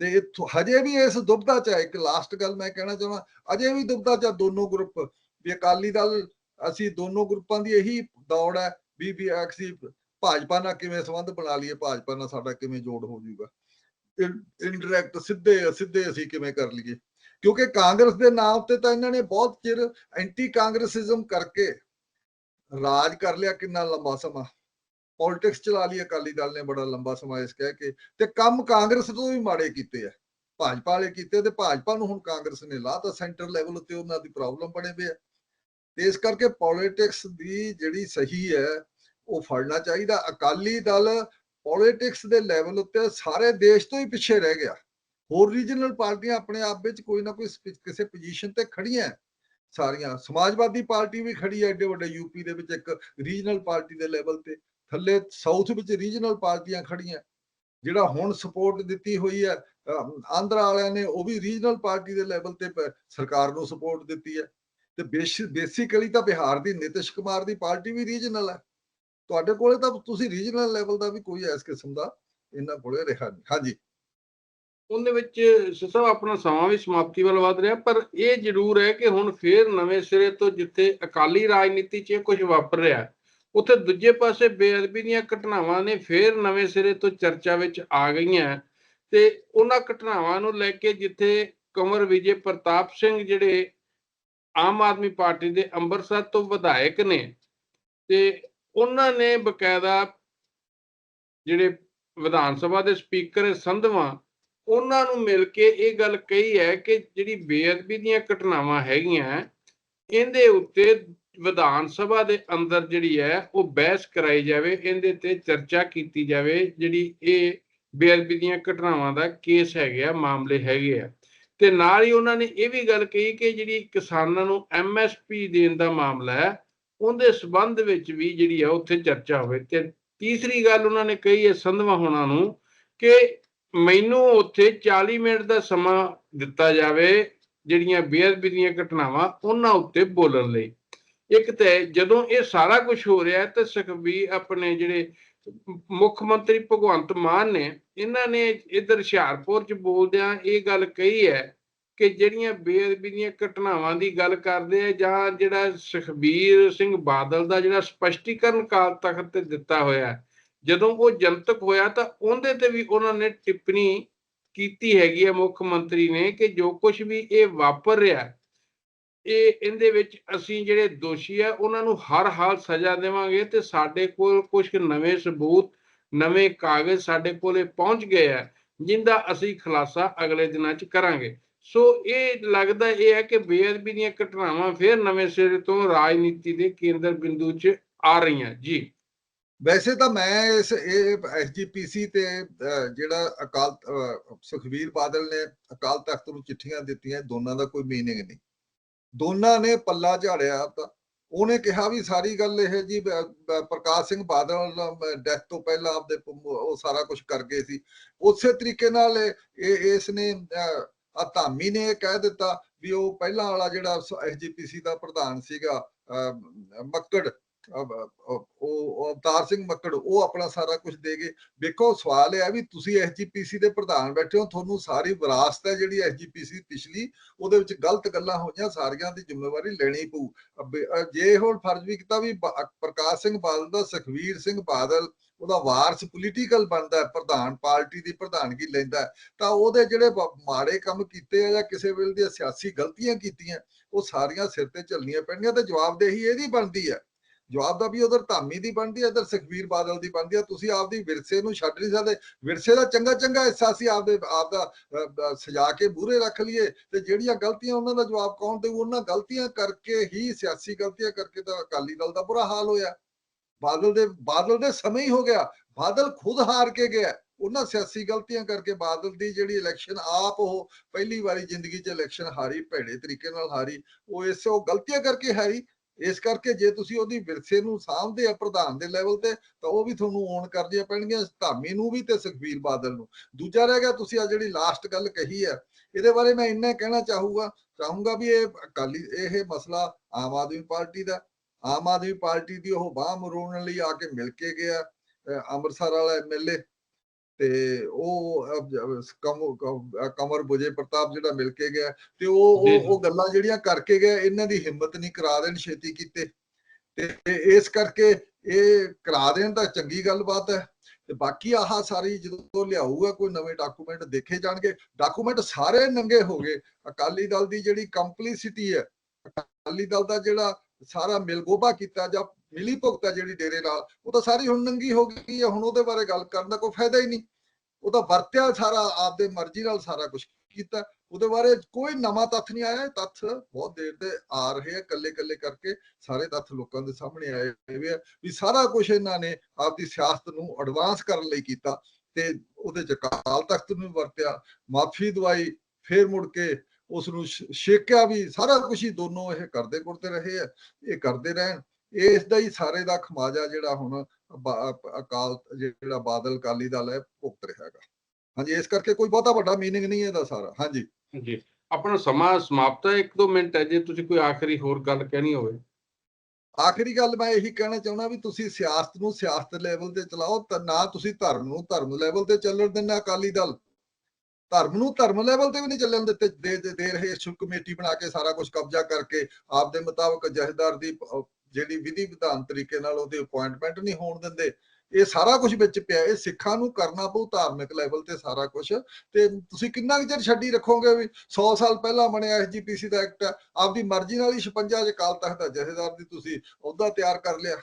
ਤੇ ਇਹ ਹਜੇ ਵੀ ਇਸ ਦੁਬਦਾ 'ਚ ਹੈ, ਇੱਕ ਲਾਸਟ ਗੱਲ ਮੈਂ ਕਹਿਣਾ ਚਾਹੁੰਦਾ, ਅਜੇ ਵੀ ਦੁਬਦਾ 'ਚ ਆ ਦੋਨੋਂ ਗਰੁੱਪ ਵੀ ਅਕਾਲੀ ਦਲ, ਅਸੀਂ ਦੋਨੋਂ ਗਰੁੱਪਾਂ ਦੀ ਇਹੀ ਦੌੜ ਹੈ, ਵੀ ਵੀ ਅਸੀਂ ਭਾਜਪਾ ਨਾਲ ਕਿਵੇਂ ਸੰਬੰਧ ਬਣਾ ਲਈਏ, ਭਾਜਪਾ ਨਾਲ ਸਾਡਾ ਕਿਵੇਂ ਜੋੜ ਹੋ ਜਾਊਗਾ। ਇਨਡਾਇਰੈਕਟ ਸਿੱਧੇ ਸਿੱਧੇ ਅਸੀਂ ਕਿਵੇਂ ਕਰ ਲਈਏ। ਕਿਉਂਕਿ ਕਾਂਗਰਸ ਦੇ ਨਾਮ ਤੇ ਤਾਂ ਇਹਨਾਂ ਨੇ ਬਹੁਤ ਚਿਰ ਐਂਟੀ ਕਾਂਗਰਸਿਜ਼ਮ ਕਰਕੇ ਰਾਜ ਕਰ ਲਿਆ ਕਿੰਨਾ ਲੰਬਾ ਸਮਾਂ। ਪੋਲਿਟਿਕਸ ਚਲਾ ਲਈ, ਅਕਾਲੀ ਦਲ ਨੇ ਬੜਾ ਲੰਬਾ ਸਮਾਂ ਇਸ ਕਹਿ ਕੇ, ਤੇ ਕੰਮ ਕਾਂਗਰਸ ਤੋਂ ਵੀ ਮਾੜੇ ਕੀਤੇ ਆ। ਭਾਜਪਾ ਵਾਲੇ ਕੀਤੇ, ਤੇ ਭਾਜਪਾ ਨੂੰ ਹੁਣ ਕਾਂਗਰਸ ਨੇ ਲਾਤਾ ਸੈਂਟਰ ਲੈਵਲ ਉੱਤੇ ਉਹਨਾਂ ਦੀ ਪ੍ਰੋਬਲਮ ਬਣੇ ਪਏ ਆ। ਤੇ ਇਸ ਕਰਕੇ ਪੋਲਿਟਿਕਸ ਦੀ ਜਿਹੜੀ ਸਹੀ ਹੈ, ਉਹ ਫੜਨਾ ਚਾਹੀਦਾ। ਅਕਾਲੀ ਦਲ ਪੋਲਿਟਿਕਸ ਦੇ ਲੈਵਲ ਉੱਤੇ ਸਾਰੇ ਦੇਸ਼ ਤੋਂ ਹੀ ਪਿੱਛੇ ਰਹਿ ਗਿਆ। ਹੋਰ ਰੀਜਨਲ ਪਾਰਟੀਆਂ ਆਪਣੇ ਆਪ ਵਿੱਚ ਕੋਈ ਨਾ ਕੋਈ ਕਿਸੇ ਪੋਜੀਸ਼ਨ ਤੇ ਖੜੀਆਂ। ਸਾਰੀਆਂ ਸਮਾਜਵਾਦੀ ਪਾਰਟੀ ਵੀ ਖੜੀ ਹੈ ਐਡੇ ਵੱਡੇ ਯੂਪੀ ਦੇ ਵਿੱਚ ਇੱਕ ਰੀਜਨਲ ਪਾਰਟੀ ਦੇ ਲੈਵਲ ਤੇ। ਥੱਲੇ ਸਾਊਥ ਵਿੱਚ ਰੀਜਨਲ ਪਾਰਟੀਆਂ ਖੜੀਆਂ ਜਿਹੜਾ ਹੁਣ ਸਪੋਰਟ ਦਿੱਤੀ ਹੋਈ ਹੈ ਆਂਧਰਾ ਵਾਲਿਆਂ ਨੇ ਉਹ ਵੀ ਰੀਜਨਲ ਪਾਰਟੀ ਦੇ ਲੈਵਲ ਤੇ ਪ- ਸਰਕਾਰ ਨੂੰ ਸਪੋਰਟ ਦਿੱਤੀ ਹੈ। ਤੇ ਬੇਸਿਕਲੀ ਤਾਂ ਬਿਹਾਰ ਦੀ ਨਿਤਿਸ਼ ਕੁਮਾਰ ਦੀ ਪਾਰਟੀ ਵੀ ਰੀਜਨਲ ਹੈ। ਤੁਹਾਡੇ ਕੋਲੇ ਤਾਂ ਤੁਸੀਂ ਰੀਜਨਲ ਲੈਵਲ ਦਾ ਵੀ ਕੋਈ ਇਸ ਕਿਸਮ ਦਾ ਇਹਨਾਂ ਕੋਲੇ ਰਿਹਾ ਨਹੀਂ। ਹਾਂਜੀ। ਉਹਦੇ ਵਿੱਚ ਸਭ ਆਪਣਾ ਸਮਾਂ ਵੀ ਸਮਾਪਤੀ ਵੱਲ ਵਧ ਰਿਹਾ, ਪਰ ਇਹ ਜ਼ਰੂਰ ਹੈ ਕਿ ਹੁਣ ਫੇਰ ਨਵੇਂ ਸਿਰੇ ਤੋਂ ਜਿੱਥੇ ਅਕਾਲੀ ਰਾਜਨੀਤੀ 'ਚ ਕੁਝ ਵਾਪਰ ਰਿਹਾ ਉੱਥੇ ਦੂਜੇ ਪਾਸੇ ਬੇਅਦਬੀ ਦੀਆਂ ਘਟਨਾਵਾਂ ਨੇ ਫੇਰ ਨਵੇਂ ਸਿਰੇ ਤੋਂ ਚਰਚਾ ਵਿੱਚ ਆ ਗਈਆਂ। ਤੇ ਉਹਨਾਂ ਘਟਨਾਵਾਂ ਨੂੰ ਲੈ ਕੇ ਜਿੱਥੇ ਕੰਵਰ ਵਿਜੇ ਪ੍ਰਤਾਪ ਸਿੰਘ ਜਿਹੜੇ ਆਮ ਆਦਮੀ ਪਾਰਟੀ ਦੇ ਅੰਮ੍ਰਿਤਸਰ ਤੋਂ ਵਿਧਾਇਕ ਨੇ ਤੇ ਉਹਨਾਂ ਨੇ ਬਕਾਇਦਾ ਜਿਹੜੇ ਵਿਧਾਨ ਸਭਾ ਦੇ ਸਪੀਕਰ ਸੰਧਵਾ, ਉਹਨਾਂ ਨੂੰ ਮਿਲ ਕੇ ਇਹ ਗੱਲ ਕਹੀ ਹੈ ਕਿ ਜਿਹੜੀ ਬੇਅਦਬੀ ਦੀਆਂ ਘਟਨਾਵਾਂ ਹੈਗੀਆਂ, ਇਹਦੇ ਉੱਤੇ ਵਿਧਾਨ ਸਭਾ ਦੇ ਅੰਦਰ ਜਿਹੜੀ ਹੈ, ਉਹ ਬਹਿਸ ਕਰਾਈ ਜਾਵੇ, ਇਹਦੇ ਤੇ ਚਰਚਾ ਕੀਤੀ ਜਾਵੇ, ਜਿਹੜੀ ਇਹ ਬੇਅਦਬੀ ਦੀਆਂ ਘਟਨਾਵਾਂ ਦਾ ਕੇਸ ਹੈਗੇ ਆ, ਮਾਮਲੇ ਹੈਗੇ ਆ। ਤੇ ਨਾਲ ਹੀ ਉਹਨਾਂ ਨੇ ਇਹ ਵੀ ਗੱਲ ਕਹੀ ਕਿ ਜਿਹੜੀ ਕਿਸਾਨਾਂ ਨੂੰ ਐਮਐਸਪੀ ਦੇਣ ਦਾ ਮਾਮਲਾ ਹੈ, ਉਹਦੇ ਸਬੰਧ ਵਿੱਚ ਵੀ ਜਿਹੜੀ ਆ, ਉੱਥੇ ਚਰਚਾ ਹੋਵੇ। ਤੇ ਤੀਸਰੀ ਗੱਲ ਉਹਨਾਂ ਨੇ ਕਹੀ ਹੈ ਸੰਧਵਾ ਹੋਣਾ ਨੂੰ ਕਿ ਮੈਨੂੰ ਉੱਥੇ 40 ਮਿੰਟ ਦਾ ਸਮਾਂ ਦਿੱਤਾ ਜਾਵੇ, ਜਿਹੜੀਆਂ ਬੇਅਦਬੀ ਦੀਆਂ ਘਟਨਾਵਾਂ ਉਹਨਾਂ ਉੱਤੇ ਬੋਲਣ ਲਈ। ਇੱਕ ਤੇ ਜਦੋਂ ਇਹ ਸਾਰਾ ਕੁਝ ਹੋ ਰਿਹਾ ਤੇ ਤਾਂ ਸੁਖਬੀਰ ਆਪਣੇ ਜਿਹੜੇ ਮੁੱਖ ਮੰਤਰੀ ਭਗਵੰਤ ਮਾਨ ਨੇ, ਇਹਨਾਂ ਨੇ ਇਧਰ ਹੁਸ਼ਿਆਰਪੁਰ ਚ ਬੋਲਦਿਆਂ ਇਹ ਗੱਲ ਕਹੀ ਹੈ ਕਿ ਜਿਹੜੀਆਂ ਬੇਅਦਬੀ ਦੀਆਂ ਘਟਨਾਵਾਂ ਦੀ ਗੱਲ ਕਰਦੇ ਆ, ਜਾਂ ਜਿਹੜਾ ਸੁਖਬੀਰ ਸਿੰਘ ਬਾਦਲ ਦਾ ਜਿਹੜਾ ਸਪਸ਼ਟੀਕਰਨ ਕਾਲ ਤਖਤ ਤੇ ਦਿੱਤਾ ਹੋਇਆ, ਜਦੋਂ ਉਹ ਜਨਤਕ ਹੋਇਆ, ਤਾਂ ਉਹਦੇ ਤੇ ਵੀ ਉਹਨਾਂ ਨੇ ਟਿੱਪਣੀ ਕੀਤੀ ਹੈਗੀ ਹੈ ਮੁੱਖ ਮੰਤਰੀ ਨੇ ਕਿ ਜੋ ਕੁਝ ਵੀ ਇਹ ਵਾਪਰ ਰਿਹਾ ਇਹ ਇਹਦੇ ਵਿੱਚ ਅਸੀਂ ਜਿਹੜੇ ਦੋਸ਼ੀ ਆ ਉਹਨਾਂ ਨੂੰ ਹਰ ਹਾਲ ਸਜ਼ਾ ਦੇਵਾਂਗੇ ਤੇ ਸਾਡੇ ਕੋਲ ਕੁਝ ਨਵੇਂ ਸਬੂਤ ਨਵੇਂ ਕਾਗਜ਼ ਸਾਡੇ ਕੋਲੇ ਪਹੁੰਚ ਗਏ ਆ ਜਿੰਦਾ ਅਸੀਂ ਖੁਲਾਸਾ ਅਗਲੇ ਦਿਨਾਂ 'ਚ ਕਰਾਂਗੇ। ਸੋ ਇਹ ਲੱਗਦਾ ਇਹ ਹੈ ਕਿ ਬੇਅਦਬੀ ਦੀਆਂ ਘਟਨਾਵਾਂ ਫਿਰ ਨਵੇਂ ਸਿਰੇ ਤੋਂ ਰਾਜਨੀਤੀ ਦੇ ਕੇਂਦਰ ਬਿੰਦੂ 'ਚ ਆ ਰਹੀਆਂ। ਜੀ। ਵੈਸੇ ਤਾਂ ਮੈਂ ਇਸ ਇਹ ਐਸਜੀਪੀਸੀ ਤੇ ਜਿਹੜਾ ਅਕਾਲ ਅਹ, ਸੁਖਬੀਰ ਬਾਦਲ ਨੇ ਅਕਾਲ ਤਖਤ ਨੂੰ ਚਿੱਠੀਆਂ ਦਿੱਤੀਆਂ ਦੋਨਾਂ ਦਾ ਕੋਈ ਮੀਨਿੰਗ ਨਹੀਂ। ਦੋਨਾਂ ਨੇ ਪੱਲਾ ਝਾੜਿਆ ਤਾਂ ਉਹਨੇ ਕਿਹਾ ਵੀ ਸਾਰੀ ਗੱਲ ਇਹ ਜੀ ਪ੍ਰਕਾਸ਼ ਸਿੰਘ ਬਾਦਲ ਡੈਥ ਤੋਂ ਪਹਿਲਾਂ ਆਪਦੇ ਉਹ ਸਾਰਾ ਕੁਝ ਕਰ ਗਏ ਸੀ। ਉਸੇ ਤਰੀਕੇ ਨਾਲ ਇਹ ਇਹ- ਇਸ ਨੇ ਆ ਧਾਮੀ ਨੇ ਇਹ ਕਹਿ ਦਿੱਤਾ ਵੀ ਉਹ ਪਹਿਲਾਂ ਵਾਲਾ ਜਿਹੜਾ ਐਸਜੀਪੀਸੀ ਦਾ ਪ੍ਰਧਾਨ ਸੀਗਾ ਅਹ, ਮੱਕੜ ਉਹ ਅਵਤਾਰ ਸਿੰਘ ਮੱਕੜ, ਉਹ ਆਪਣਾ ਸਾਰਾ ਕੁਝ ਦੇਗੇ ਵੇਖੋ ਸਵਾਲ ਇਹ ਹੈ ਵੀ ਤੁਸੀਂ ਐਸਜੀਪੀਸੀ ਦੇ ਪ੍ਰਧਾਨ ਬੈਠੇ ਹੋ, ਤੁਹਾਨੂੰ ਸਾਰੀ ਵਿਰਾਸਤ ਹੈ ਜਿਹੜੀ ਐਸਜੀਪੀਸੀ ਪਿਛਲੀ, ਉਹਦੇ ਵਿੱਚ ਗਲਤ ਗੱਲਾਂ ਹੋਈਆਂ, ਸਾਰੀਆਂ ਦੀ ਜ਼ਿੰਮੇਵਾਰੀ ਲੈਣੀ ਪਊ। ਜੇ ਹੁਣ ਫਰਜ਼ ਵੀ ਕੀਤਾ ਵੀ ਪ੍ਰਕਾਸ਼ ਸਿੰਘ ਬਾਦਲ ਦਾ, ਸੁਖਵੀਰ ਸਿੰਘ ਬਾਦਲ, ਉਹਦਾ ਵਾਰਸ ਪੋਲੀਟੀਕਲ ਬਣਦਾ ਹੈ, ਪ੍ਰਧਾਨ ਪਾਰਟੀ ਦੀ ਪ੍ਰਧਾਨਗੀ ਲੈਂਦਾ ਤਾਂ ਉਹਦੇ ਜਿਹੜੇ ਮਾੜੇ ਕੰਮ ਕੀਤੇ ਆ ਜਾਂ ਕਿਸੇ ਵੇਲੇ ਦੀਆਂ ਸਿਆਸੀ ਗਲਤੀਆਂ ਕੀਤੀਆਂ, ਉਹ ਸਾਰੀਆਂ ਸਿਰ ਤੇ ਚੱਲਣੀਆਂ ਪੈਣਗੀਆਂ ਤੇ ਜਵਾਬਦੇਹੀ ਇਹਦੀ ਬਣਦੀ ਹੈ। ਜਵਾਬ ਦਾ ਵੀ ਉਧਰ ਧਾਮੀ ਦੀ ਬਣਦੀ ਹੈ ਇਧਰ ਸੁਖਵੀਰ ਬਾਦਲ ਦੀ ਬਣਦੀ ਹੈ ਤੁਸੀਂ ਆਪਦੀ ਵਿਰਸੇ ਨੂੰ ਛੱਡ ਨਹੀਂ ਸਕਦੇ। ਵਿਰਸੇ ਦਾ ਚੰਗਾ ਚੰਗਾ ਹਿੱਸਾ ਸੀ ਆਪਦੇ ਆਪ ਦਾ ਸਜਾ ਕੇ ਬੂਰੇ ਰੱਖ ਲਈਏ। ਤੇ ਜਿਹੜੀਆਂ ਗਲਤੀਆਂ ਉਹਨਾਂ ਦਾ ਜਵਾਬ ਕੌਣ ਦੇਊ? ਉਹਨਾਂ ਗਲਤੀਆਂ ਕਰਕੇ ਹੀ ਸਿਆਸੀ ਗਲਤੀਆਂ ਕਰਕੇ ਤਾਂ ਅਕਾਲੀ ਦਲ ਦਾ ਬੁਰਾ ਹਾਲ ਹੋਇਆ। ਬਾਦਲ ਦੇ ਬਾਦਲ ਦੇ ਸਮੇਂ ਹੀ ਹੋ ਗਿਆ। ਬਾਦਲ ਖੁਦ ਹਾਰ ਕੇ ਗਿਆ। ਉਹਨਾਂ ਸਿਆਸੀ ਗਲਤੀਆਂ ਕਰਕੇ ਬਾਦਲ ਦੀ ਜਿਹੜੀ ਇਲੈਕਸ਼ਨ, ਆਪ ਉਹ ਪਹਿਲੀ ਵਾਰੀ ਜ਼ਿੰਦਗੀ 'ਚ ਇਲੈਕਸ਼ਨ ਹਾਰੀ, ਭੈੜੇ ਤਰੀਕੇ ਨਾਲ ਹਾਰੀ। ਉਹ ਇਸੇ, ਉਹ ਗਲਤੀਆਂ ਕਰਕੇ ਹਾਰੀ। ਇਸ ਕਰਕੇ ਜੇ ਤੁਸੀਂ ਉਹਦੀ ਵਿਰਸੇ ਨੂੰ ਸਾਂਭਦੇ ਆ ਪ੍ਰਧਾਨ ਦੇ ਲੈਵਲ ਤੇ, ਤਾਂ ਉਹ ਵੀ ਤੁਹਾਨੂੰ ਓਨ ਕਰਦੀਆਂ ਪੈਣਗੀਆਂ, ਧਾਮੀ ਨੂੰ ਵੀ ਤੇ ਸੁਖਬੀਰ ਬਾਦਲ ਨੂੰ। ਦੂਜਾ ਰਹਿ ਗਿਆ, ਤੁਸੀਂ ਆ ਜਿਹੜੀ ਲਾਸਟ ਗੱਲ ਕਹੀ ਹੈ, ਇਹਦੇ ਬਾਰੇ ਮੈਂ ਇੰਨਾ ਕਹਿਣਾ ਚਾਹੂਗਾ, ਚਾਹੂੰਗਾ ਵੀ ਇਹ ਅਕਾਲੀ, ਇਹ ਮਸਲਾ ਆਮ ਆਦਮੀ ਪਾਰਟੀ ਦਾ, ਆਮ ਆਦਮੀ ਪਾਰਟੀ ਦੀ ਉਹ ਬਾਹ ਮਰੋੜਨ ਲਈ ਆ ਕੇ ਮਿਲ ਕੇ ਗਿਆ ਅੰਮ੍ਰਿਤਸਰ ਵਾਲਾ ਐਮਐਲਏ ਤੇ ਉਹ ਕਮਰ ਬੁਜੇ ਪ੍ਰਤਾਪ ਜਿਹੜਾ ਮਿਲ ਕੇ ਗਿਆ ਤੇ। ਉਹ ਉਹ ਗੱਲਾਂ ਜਿਹੜੀਆਂ ਕਰਕੇ ਗਿਆ ਇਹਨਾਂ ਦੀ ਹਿੰਮਤ ਨਹੀਂ ਕਰਾ ਦੇਣ ਛੇਤੀ ਕੀਤੇ। ਤੇ ਇਸ ਕਰਕੇ ਇਹ ਕਰਾ ਦੇਣ ਤਾਂ ਚੰਗੀ ਗੱਲਬਾਤ ਹੈ। ਤੇ ਬਾਕੀ ਆਹ ਸਾਰੀ ਜਦੋਂ ਲਿਆਊਗਾ ਕੋਈ ਨਵੇਂ ਡਾਕੂਮੈਂਟ ਦੇਖੇ ਜਾਣਗੇ। ਡਾਕੂਮੈਂਟ ਸਾਰੇ ਨੰਗੇ ਹੋ ਗਏ। ਅਕਾਲੀ ਦਲ ਦੀ ਜਿਹੜੀ ਕੰਪਲੀਸਿਟੀ ਹੈ ਅਕਾਲੀ ਦਲ ਦਾ ਜਿਹੜਾ ਸਾਰਾ ਮਿਲਗੋਬਾ ਕੀਤਾ ਜਾਂ ਮਿਲੀ ਭੁਗਤਾ ਜਿਹੜੀ ਡੇਰੇ ਨਾਲ, ਉਹ ਤਾਂ ਸਾਰੀ ਹੁਣ ਨੰਗੀ ਹੋ ਗਈ ਹੈ ਹੁਣ ਉਹਦੇ ਬਾਰੇ ਗੱਲ ਕਰਨ ਦਾ ਕੋਈ ਫਾਇਦਾ ਹੀ ਨਹੀਂ। ਉਹ ਤਾਂ ਵਰਤਿਆ ਸਾਰਾ ਆਪਦੇ ਮਰਜ਼ੀ ਨਾਲ ਸਾਰਾ ਕੁਝ ਕੀਤਾ। ਉਹਦੇ ਬਾਰੇ ਕੋਈ ਨਵਾਂ ਤੱਥ ਨਹੀਂ ਆਇਆ। ਤੱਥ ਬਹੁਤ ਦੇਰ ਦੇ ਆ ਰਹੇ ਆ ਕੱਲੇ ਕੱਲੇ ਕਰਕੇ ਸਾਰੇ ਤੱਥ ਲੋਕਾਂ ਦੇ ਸਾਹਮਣੇ ਆਏ ਹੋਏ ਆ ਵੀ ਸਾਰਾ ਕੁਝ ਇਹਨਾਂ ਨੇ ਆਪਦੀ ਸਿਆਸਤ ਨੂੰ ਐਡਵਾਂਸ ਕਰਨ ਲਈ ਕੀਤਾ ਤੇ ਉਹਦੇ ਜਕਾਲ ਤਖਤ ਨੂੰ ਵਰਤਿਆ, ਮਾਫੀ ਦਵਾਈ, ਫੇਰ ਮੁੜ ਕੇ ਉਸ ਨੂੰ ਛ- ਛੇਕਿਆ ਵੀ, ਸਾਰਾ ਕੁਝ ਹੀ ਦੋਨੋਂ ਇਹ ਕਰਦੇ ਕਰਦੇ ਰਹੇ ਆ, ਇਹ ਕਰਦੇ ਰਹਿਣ। ਇਸ ਦਾ ਹੀ ਸਾਰੇ ਦਾ ਖਮਾਜਾ ਜਿਹੜਾ ਹੁਣ ਅਕਾਲ ਜਿਹੜਾ ਬਾਦਲ ਕਾਲੀ ਦਲ ਹੈ ਭੁਗਤ ਰਿਹਾ ਹੈਗਾ। ਹਾਂਜੀ ਇਸ ਕਰਕੇ ਕੋਈ ਬਹੁਤਾ ਵੱਡਾ ਮੀਨਿੰਗ ਨਹੀਂ ਇਹਦਾ ਸਾਰਾ। ਹਾਂਜੀ। ਜੀ। ਆਪਣਾ ਸਮਾਂ ਸਮਾਪਤ ਹੈ ਇੱਕ ਦੋ ਮਿੰਟ ਹੈ ਜੇ ਤੁਸੀਂ ਕੋਈ ਆਖਰੀ ਹੋਰ ਗੱਲ ਕਹਿਣੀ ਹੋਵੇ। ਆਖਰੀ ਗੱਲ ਮੈਂ ਇਹੀ ਕਹਿਣਾ ਚਾਹੁੰਦਾ ਵੀ ਤੁਸੀਂ ਸਿਆਸਤ ਨੂੰ ਸਿਆਸਤ ਲੈਵਲ ਤੇ ਚਲਾਓ ਤਾਂ ਨਾ ਤੁਸੀਂ ਧਰਮ ਨੂੰ ਧਰਮ ਲੈਵਲ ਤੇ ਚੱਲਣ ਦੇਣਾ ਅਕਾਲੀ ਦਲ। ਧਰਮ ਨੂੰ ਧਰਮ ਲੈਵਲ ਤੇ ਵੀ ਨਹੀਂ ਚੱਲਣ ਦਿੱਤੇ ਦੇ ਦੇ- ਦੇ ਰਹੇ ਸ਼ੁਭ ਕਮੇਟੀ ਬਣਾ ਕੇ ਸਾਰਾ ਕੁਝ ਕਬਜ਼ਾ ਕਰਕੇ ਆਪ ਦੇ ਮੁਤਾਬਕ ਜਹੇਦਾਰ ਦੀ ਜਿਹੜੀ ਵਿਧੀ ਵਿਧਾਨ ਤਰੀਕੇ ਨਾਲ ਉਹਦੀ ਅਪਾਇੰਟਮੈਂਟ ਨਹੀਂ ਹੋਣ ਦਿੰਦੇ, ਇਹ ਸਾਰਾ ਕੁਝ ਵਿੱਚ ਪਿਆ, ਇਹ ਸਿੱਖਾਂ ਨੂੰ ਕਰਨਾ ਪਊ ਧਾਰਮਿਕ ਲੈਵਲ ਤੇ ਸਾਰਾ ਕੁਝ ਤੇ ਤੁਸੀਂ ਕਿੰਨਾ ਕੁ ਚਿਰ ਛੱਡੀ ਰੱਖੋਗੇ ਵੀ 100 ਸਾਲ ਪਹਿਲਾਂ ਬਣਿਆ ਐਸਜੀਪੀਸੀ ਦਾ ਐਕਟ ਆਪਦੀ ਮਰਜ਼ੀ ਨਾਲ ਹੀ 56 ਚ ਕਾਲ ਤਖਤ ਦਾ ਜਥੇਦਾਰ ਦੀ ਤੁਸੀਂ ਅਹੁਦਾ ਤਿਆਰ ਕਰ ਲਿਆ।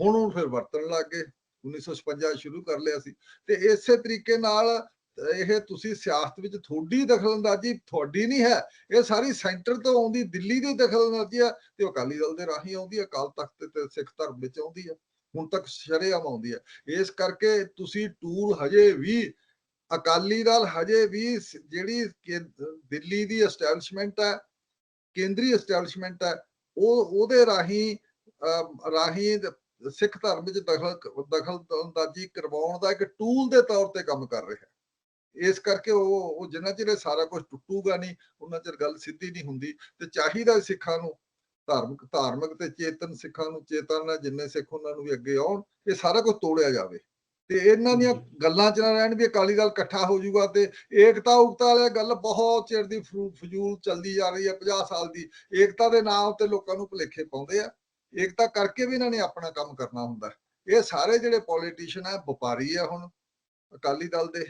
ਹੁਣ ਹੁਣ ਫਿਰ ਵਰਤਣ ਲੱਗ ਗਏ। 1956 ਸ਼ੁਰੂ ਕਰ ਲਿਆ ਸੀ। ਤੇ ਇਸੇ ਤਰੀਕੇ ਨਾਲ ਇਹ ਤੁਸੀਂ ਸਿਆਸਤ ਵਿੱਚ ਥੋੜੀ ਦਖਲਅੰਦਾਜ਼ੀ ਤੁਹਾਡੀ ਨਹੀਂ ਹੈ ਇਹ ਸਾਰੀ ਸੈਂਟਰ ਤੋਂ ਆਉਂਦੀ ਦਿੱਲੀ ਦੀ ਦਖਲਅੰਦਾਜ਼ੀ ਹੈ ਤੇ ਅਕਾਲੀ ਦਲ ਦੇ ਰਾਹੀਂ ਆਉਂਦੀ ਹੈ ਅਕਾਲ ਤਖਤ ਤੇ ਸਿੱਖ ਧਰਮ ਵਿੱਚ ਆਉਂਦੀ ਹੈ ਹੁਣ ਤੱਕ ਸ਼ਰੇਆਮ ਆਉਂਦੀ ਹੈ। ਇਸ ਕਰਕੇ ਤੁਸੀਂ ਟੂਲ ਹਜੇ ਵੀ ਅਕਾਲੀ ਦਲ ਹਜੇ ਵੀ ਜਿਹੜੀ ਕੇ- ਦਿੱਲੀ ਦੀ ਐਸਟੈਬਲਿਸ਼ਮੈਂਟ ਹੈ ਕੇਂਦਰੀ ਐਸਟੈਬਲਿਸ਼ਮੈਂਟ ਹੈ ਉਹ ਉਹਦੇ ਰਾਹੀਂ ਅਮ, ਰਾਹੀਂ ਸਿੱਖ ਧਰਮ ਵਿੱਚ ਦਖਲ ਦਖਲ ਅੰਦਾਜ਼ੀ ਕਰਵਾਉਣ ਦਾ ਇੱਕ ਟੂਲ ਦੇ ਤੌਰ ਤੇ ਕੰਮ ਕਰ ਰਿਹਾ ਹੈ। ਇਸ ਕਰਕੇ ਉਹ ਉਹ ਜਿੰਨਾ ਚਿਰ ਸਾਰਾ ਕੁਝ ਟੁੱਟੂਗਾ ਨਹੀਂ ਉਹਨਾਂ ਚਿਰ ਗੱਲ ਸਿੱਧੀ ਨਹੀਂ ਹੁੰਦੀ ਤੇ ਚਾਹੀਦਾ ਸਿੱਖਾਂ ਨੂੰ ਧਾਰਮਿਕ ਧਾਰਮਿਕ ਤੇ ਚੇਤਨ ਸਿੱਖਾਂ ਨੂੰ ਚੇਤਨ ਜਿੰਨੇ ਸਿੱਖ ਉਹਨਾਂ ਨੂੰ ਵੀ ਅੱਗੇ ਆਉਣ ਇਹ ਸਾਰਾ ਕੁਝ ਤੋੜਿਆ ਜਾਵੇ। ਤੇ ਇਹਨਾਂ ਦੀਆਂ ਗੱਲਾਂ ਚ ਨਾ ਰਹਿਣ ਵੀ ਅਕਾਲੀ ਦਲ ਇਕੱਠਾ ਹੋ ਜਾਊਗਾ ਤੇ ਏਕਤਾ ਉਕਤਾ ਵਾਲੀ ਗੱਲ ਬਹੁਤ ਚਿਰ ਦੀ ਫਜ਼ੂਲ ਚੱਲਦੀ ਜਾ ਰਹੀ ਹੈ 50 ਸਾਲ ਦੀ। ਏਕਤਾ ਦੇ ਨਾਮ ਤੇ ਲੋਕਾਂ ਨੂੰ ਭੁਲੇਖੇ ਪਾਉਂਦੇ ਆ। ਏਕਤਾ ਕਰਕੇ ਵੀ ਇਹਨਾਂ ਨੇ ਆਪਣਾ ਕੰਮ ਕਰਨਾ ਹੁੰਦਾ। ਇਹ ਸਾਰੇ ਜਿਹੜੇ ਪੋਲੀਟੀਸ਼ੀਅਨ ਹੈ ਵਪਾਰੀ ਹੈ ਹੁਣ ਅਕਾਲੀ ਦਲ ਦੇ।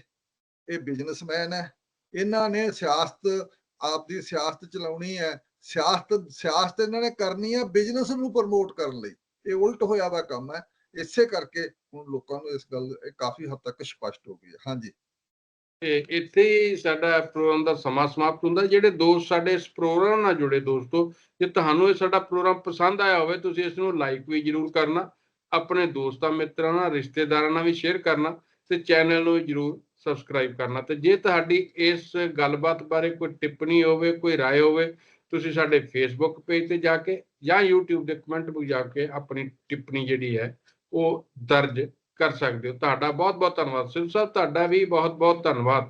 ਇਹ ਬਿਜ਼ਨਸਮੈਨ ਹੈ। ਇਹਨਾਂ ਨੇ ਸਿਆਸਤ, ਆਪਦੀ ਸਿਆਸਤ ਚਲਾਉਣੀ ਹੈ। ਸਿਆਸਤ ਸਿਆਸਤ ਇਹਨਾਂ ਨੇ ਕਰਨੀ ਹੈ ਬਿਜ਼ਨਸ ਨੂੰ ਪ੍ਰਮੋਟ ਕਰਨ ਲਈ। ਇਹ ਉਲਟ ਹੋਇਆ ਵਾ ਕੰਮ ਹੈ। ਇਸੇ ਕਰਕੇ ਹੁਣ ਲੋਕਾਂ ਨੂੰ ਇਸ ਗੱਲ ਕਾਫੀ ਹੱਦ ਤੱਕ ਸਪਸ਼ਟ ਹੋ ਗਈ ਹੈ। ਹਾਂਜੀ। ਤੇ ਇੱਥੇ ਸਾਡਾ ਪ੍ਰੋਗਰਾਮ ਦਾ ਸਮਾਂ ਸਮਾਪਤ ਹੁੰਦਾ। ਜਿਹੜੇ ਦੋਸਤ ਸਾਡੇ ਇਸ ਪ੍ਰੋਗਰਾਮ ਨਾਲ ਜੁੜੇ ਦੋਸਤੋ, ਜੇ ਤੁਹਾਨੂੰ ਇਹ ਸਾਡਾ ਪ੍ਰੋਗਰਾਮ ਪਸੰਦ ਆਇਆ ਹੋਵੇ, ਤੁਸੀਂ ਇਸ ਨੂੰ ਲਾਈਕ ਵੀ ਜਰੂਰ ਕਰਨਾ। ਆਪਣੇ ਦੋਸਤਾਂ, ਮਿੱਤਰਾਂ ਨਾਲ, ਰਿਸ਼ਤੇਦਾਰਾਂ ਨਾਲ ਵੀ ਸ਼ੇਅਰ ਕਰਨਾ। ਤੇ ਚੈਨਲ ਨੂੰ ਵੀ ਜਰੂਰ ਸਬਸਕ੍ਰਾਈਬ ਕਰਨਾ ਤੇ ਜੇ ਤੁਹਾਡੀ ਇਸ ਗੱਲਬਾਤ ਬਾਰੇ ਕੋਈ ਟਿੱਪਣੀ ਹੋਵੇ ਕੋਈ رائے ਹੋਵੇ ਤੁਸੀਂ ਸਾਡੇ ਫੇਸਬੁੱਕ ਪੇਜ ਤੇ ਜਾ ਕੇ ਜਾਂ YouTube ਦੇ ਕਮੈਂਟ ਵਿੱਚ ਜਾ ਕੇ ਆਪਣੀ ਟਿੱਪਣੀ ਜਿਹੜੀ ਹੈ ਉਹ ਦਰਜ ਕਰ ਸਕਦੇ ਹੋ ਤੁਹਾਡਾ ਬਹੁਤ ਬਹੁਤ ਧੰਨਵਾਦ ਸਿਰ ਸਾਹਿਬ ਤੁਹਾਡਾ ਵੀ ਬਹੁਤ ਬਹੁਤ ਧੰਨਵਾਦ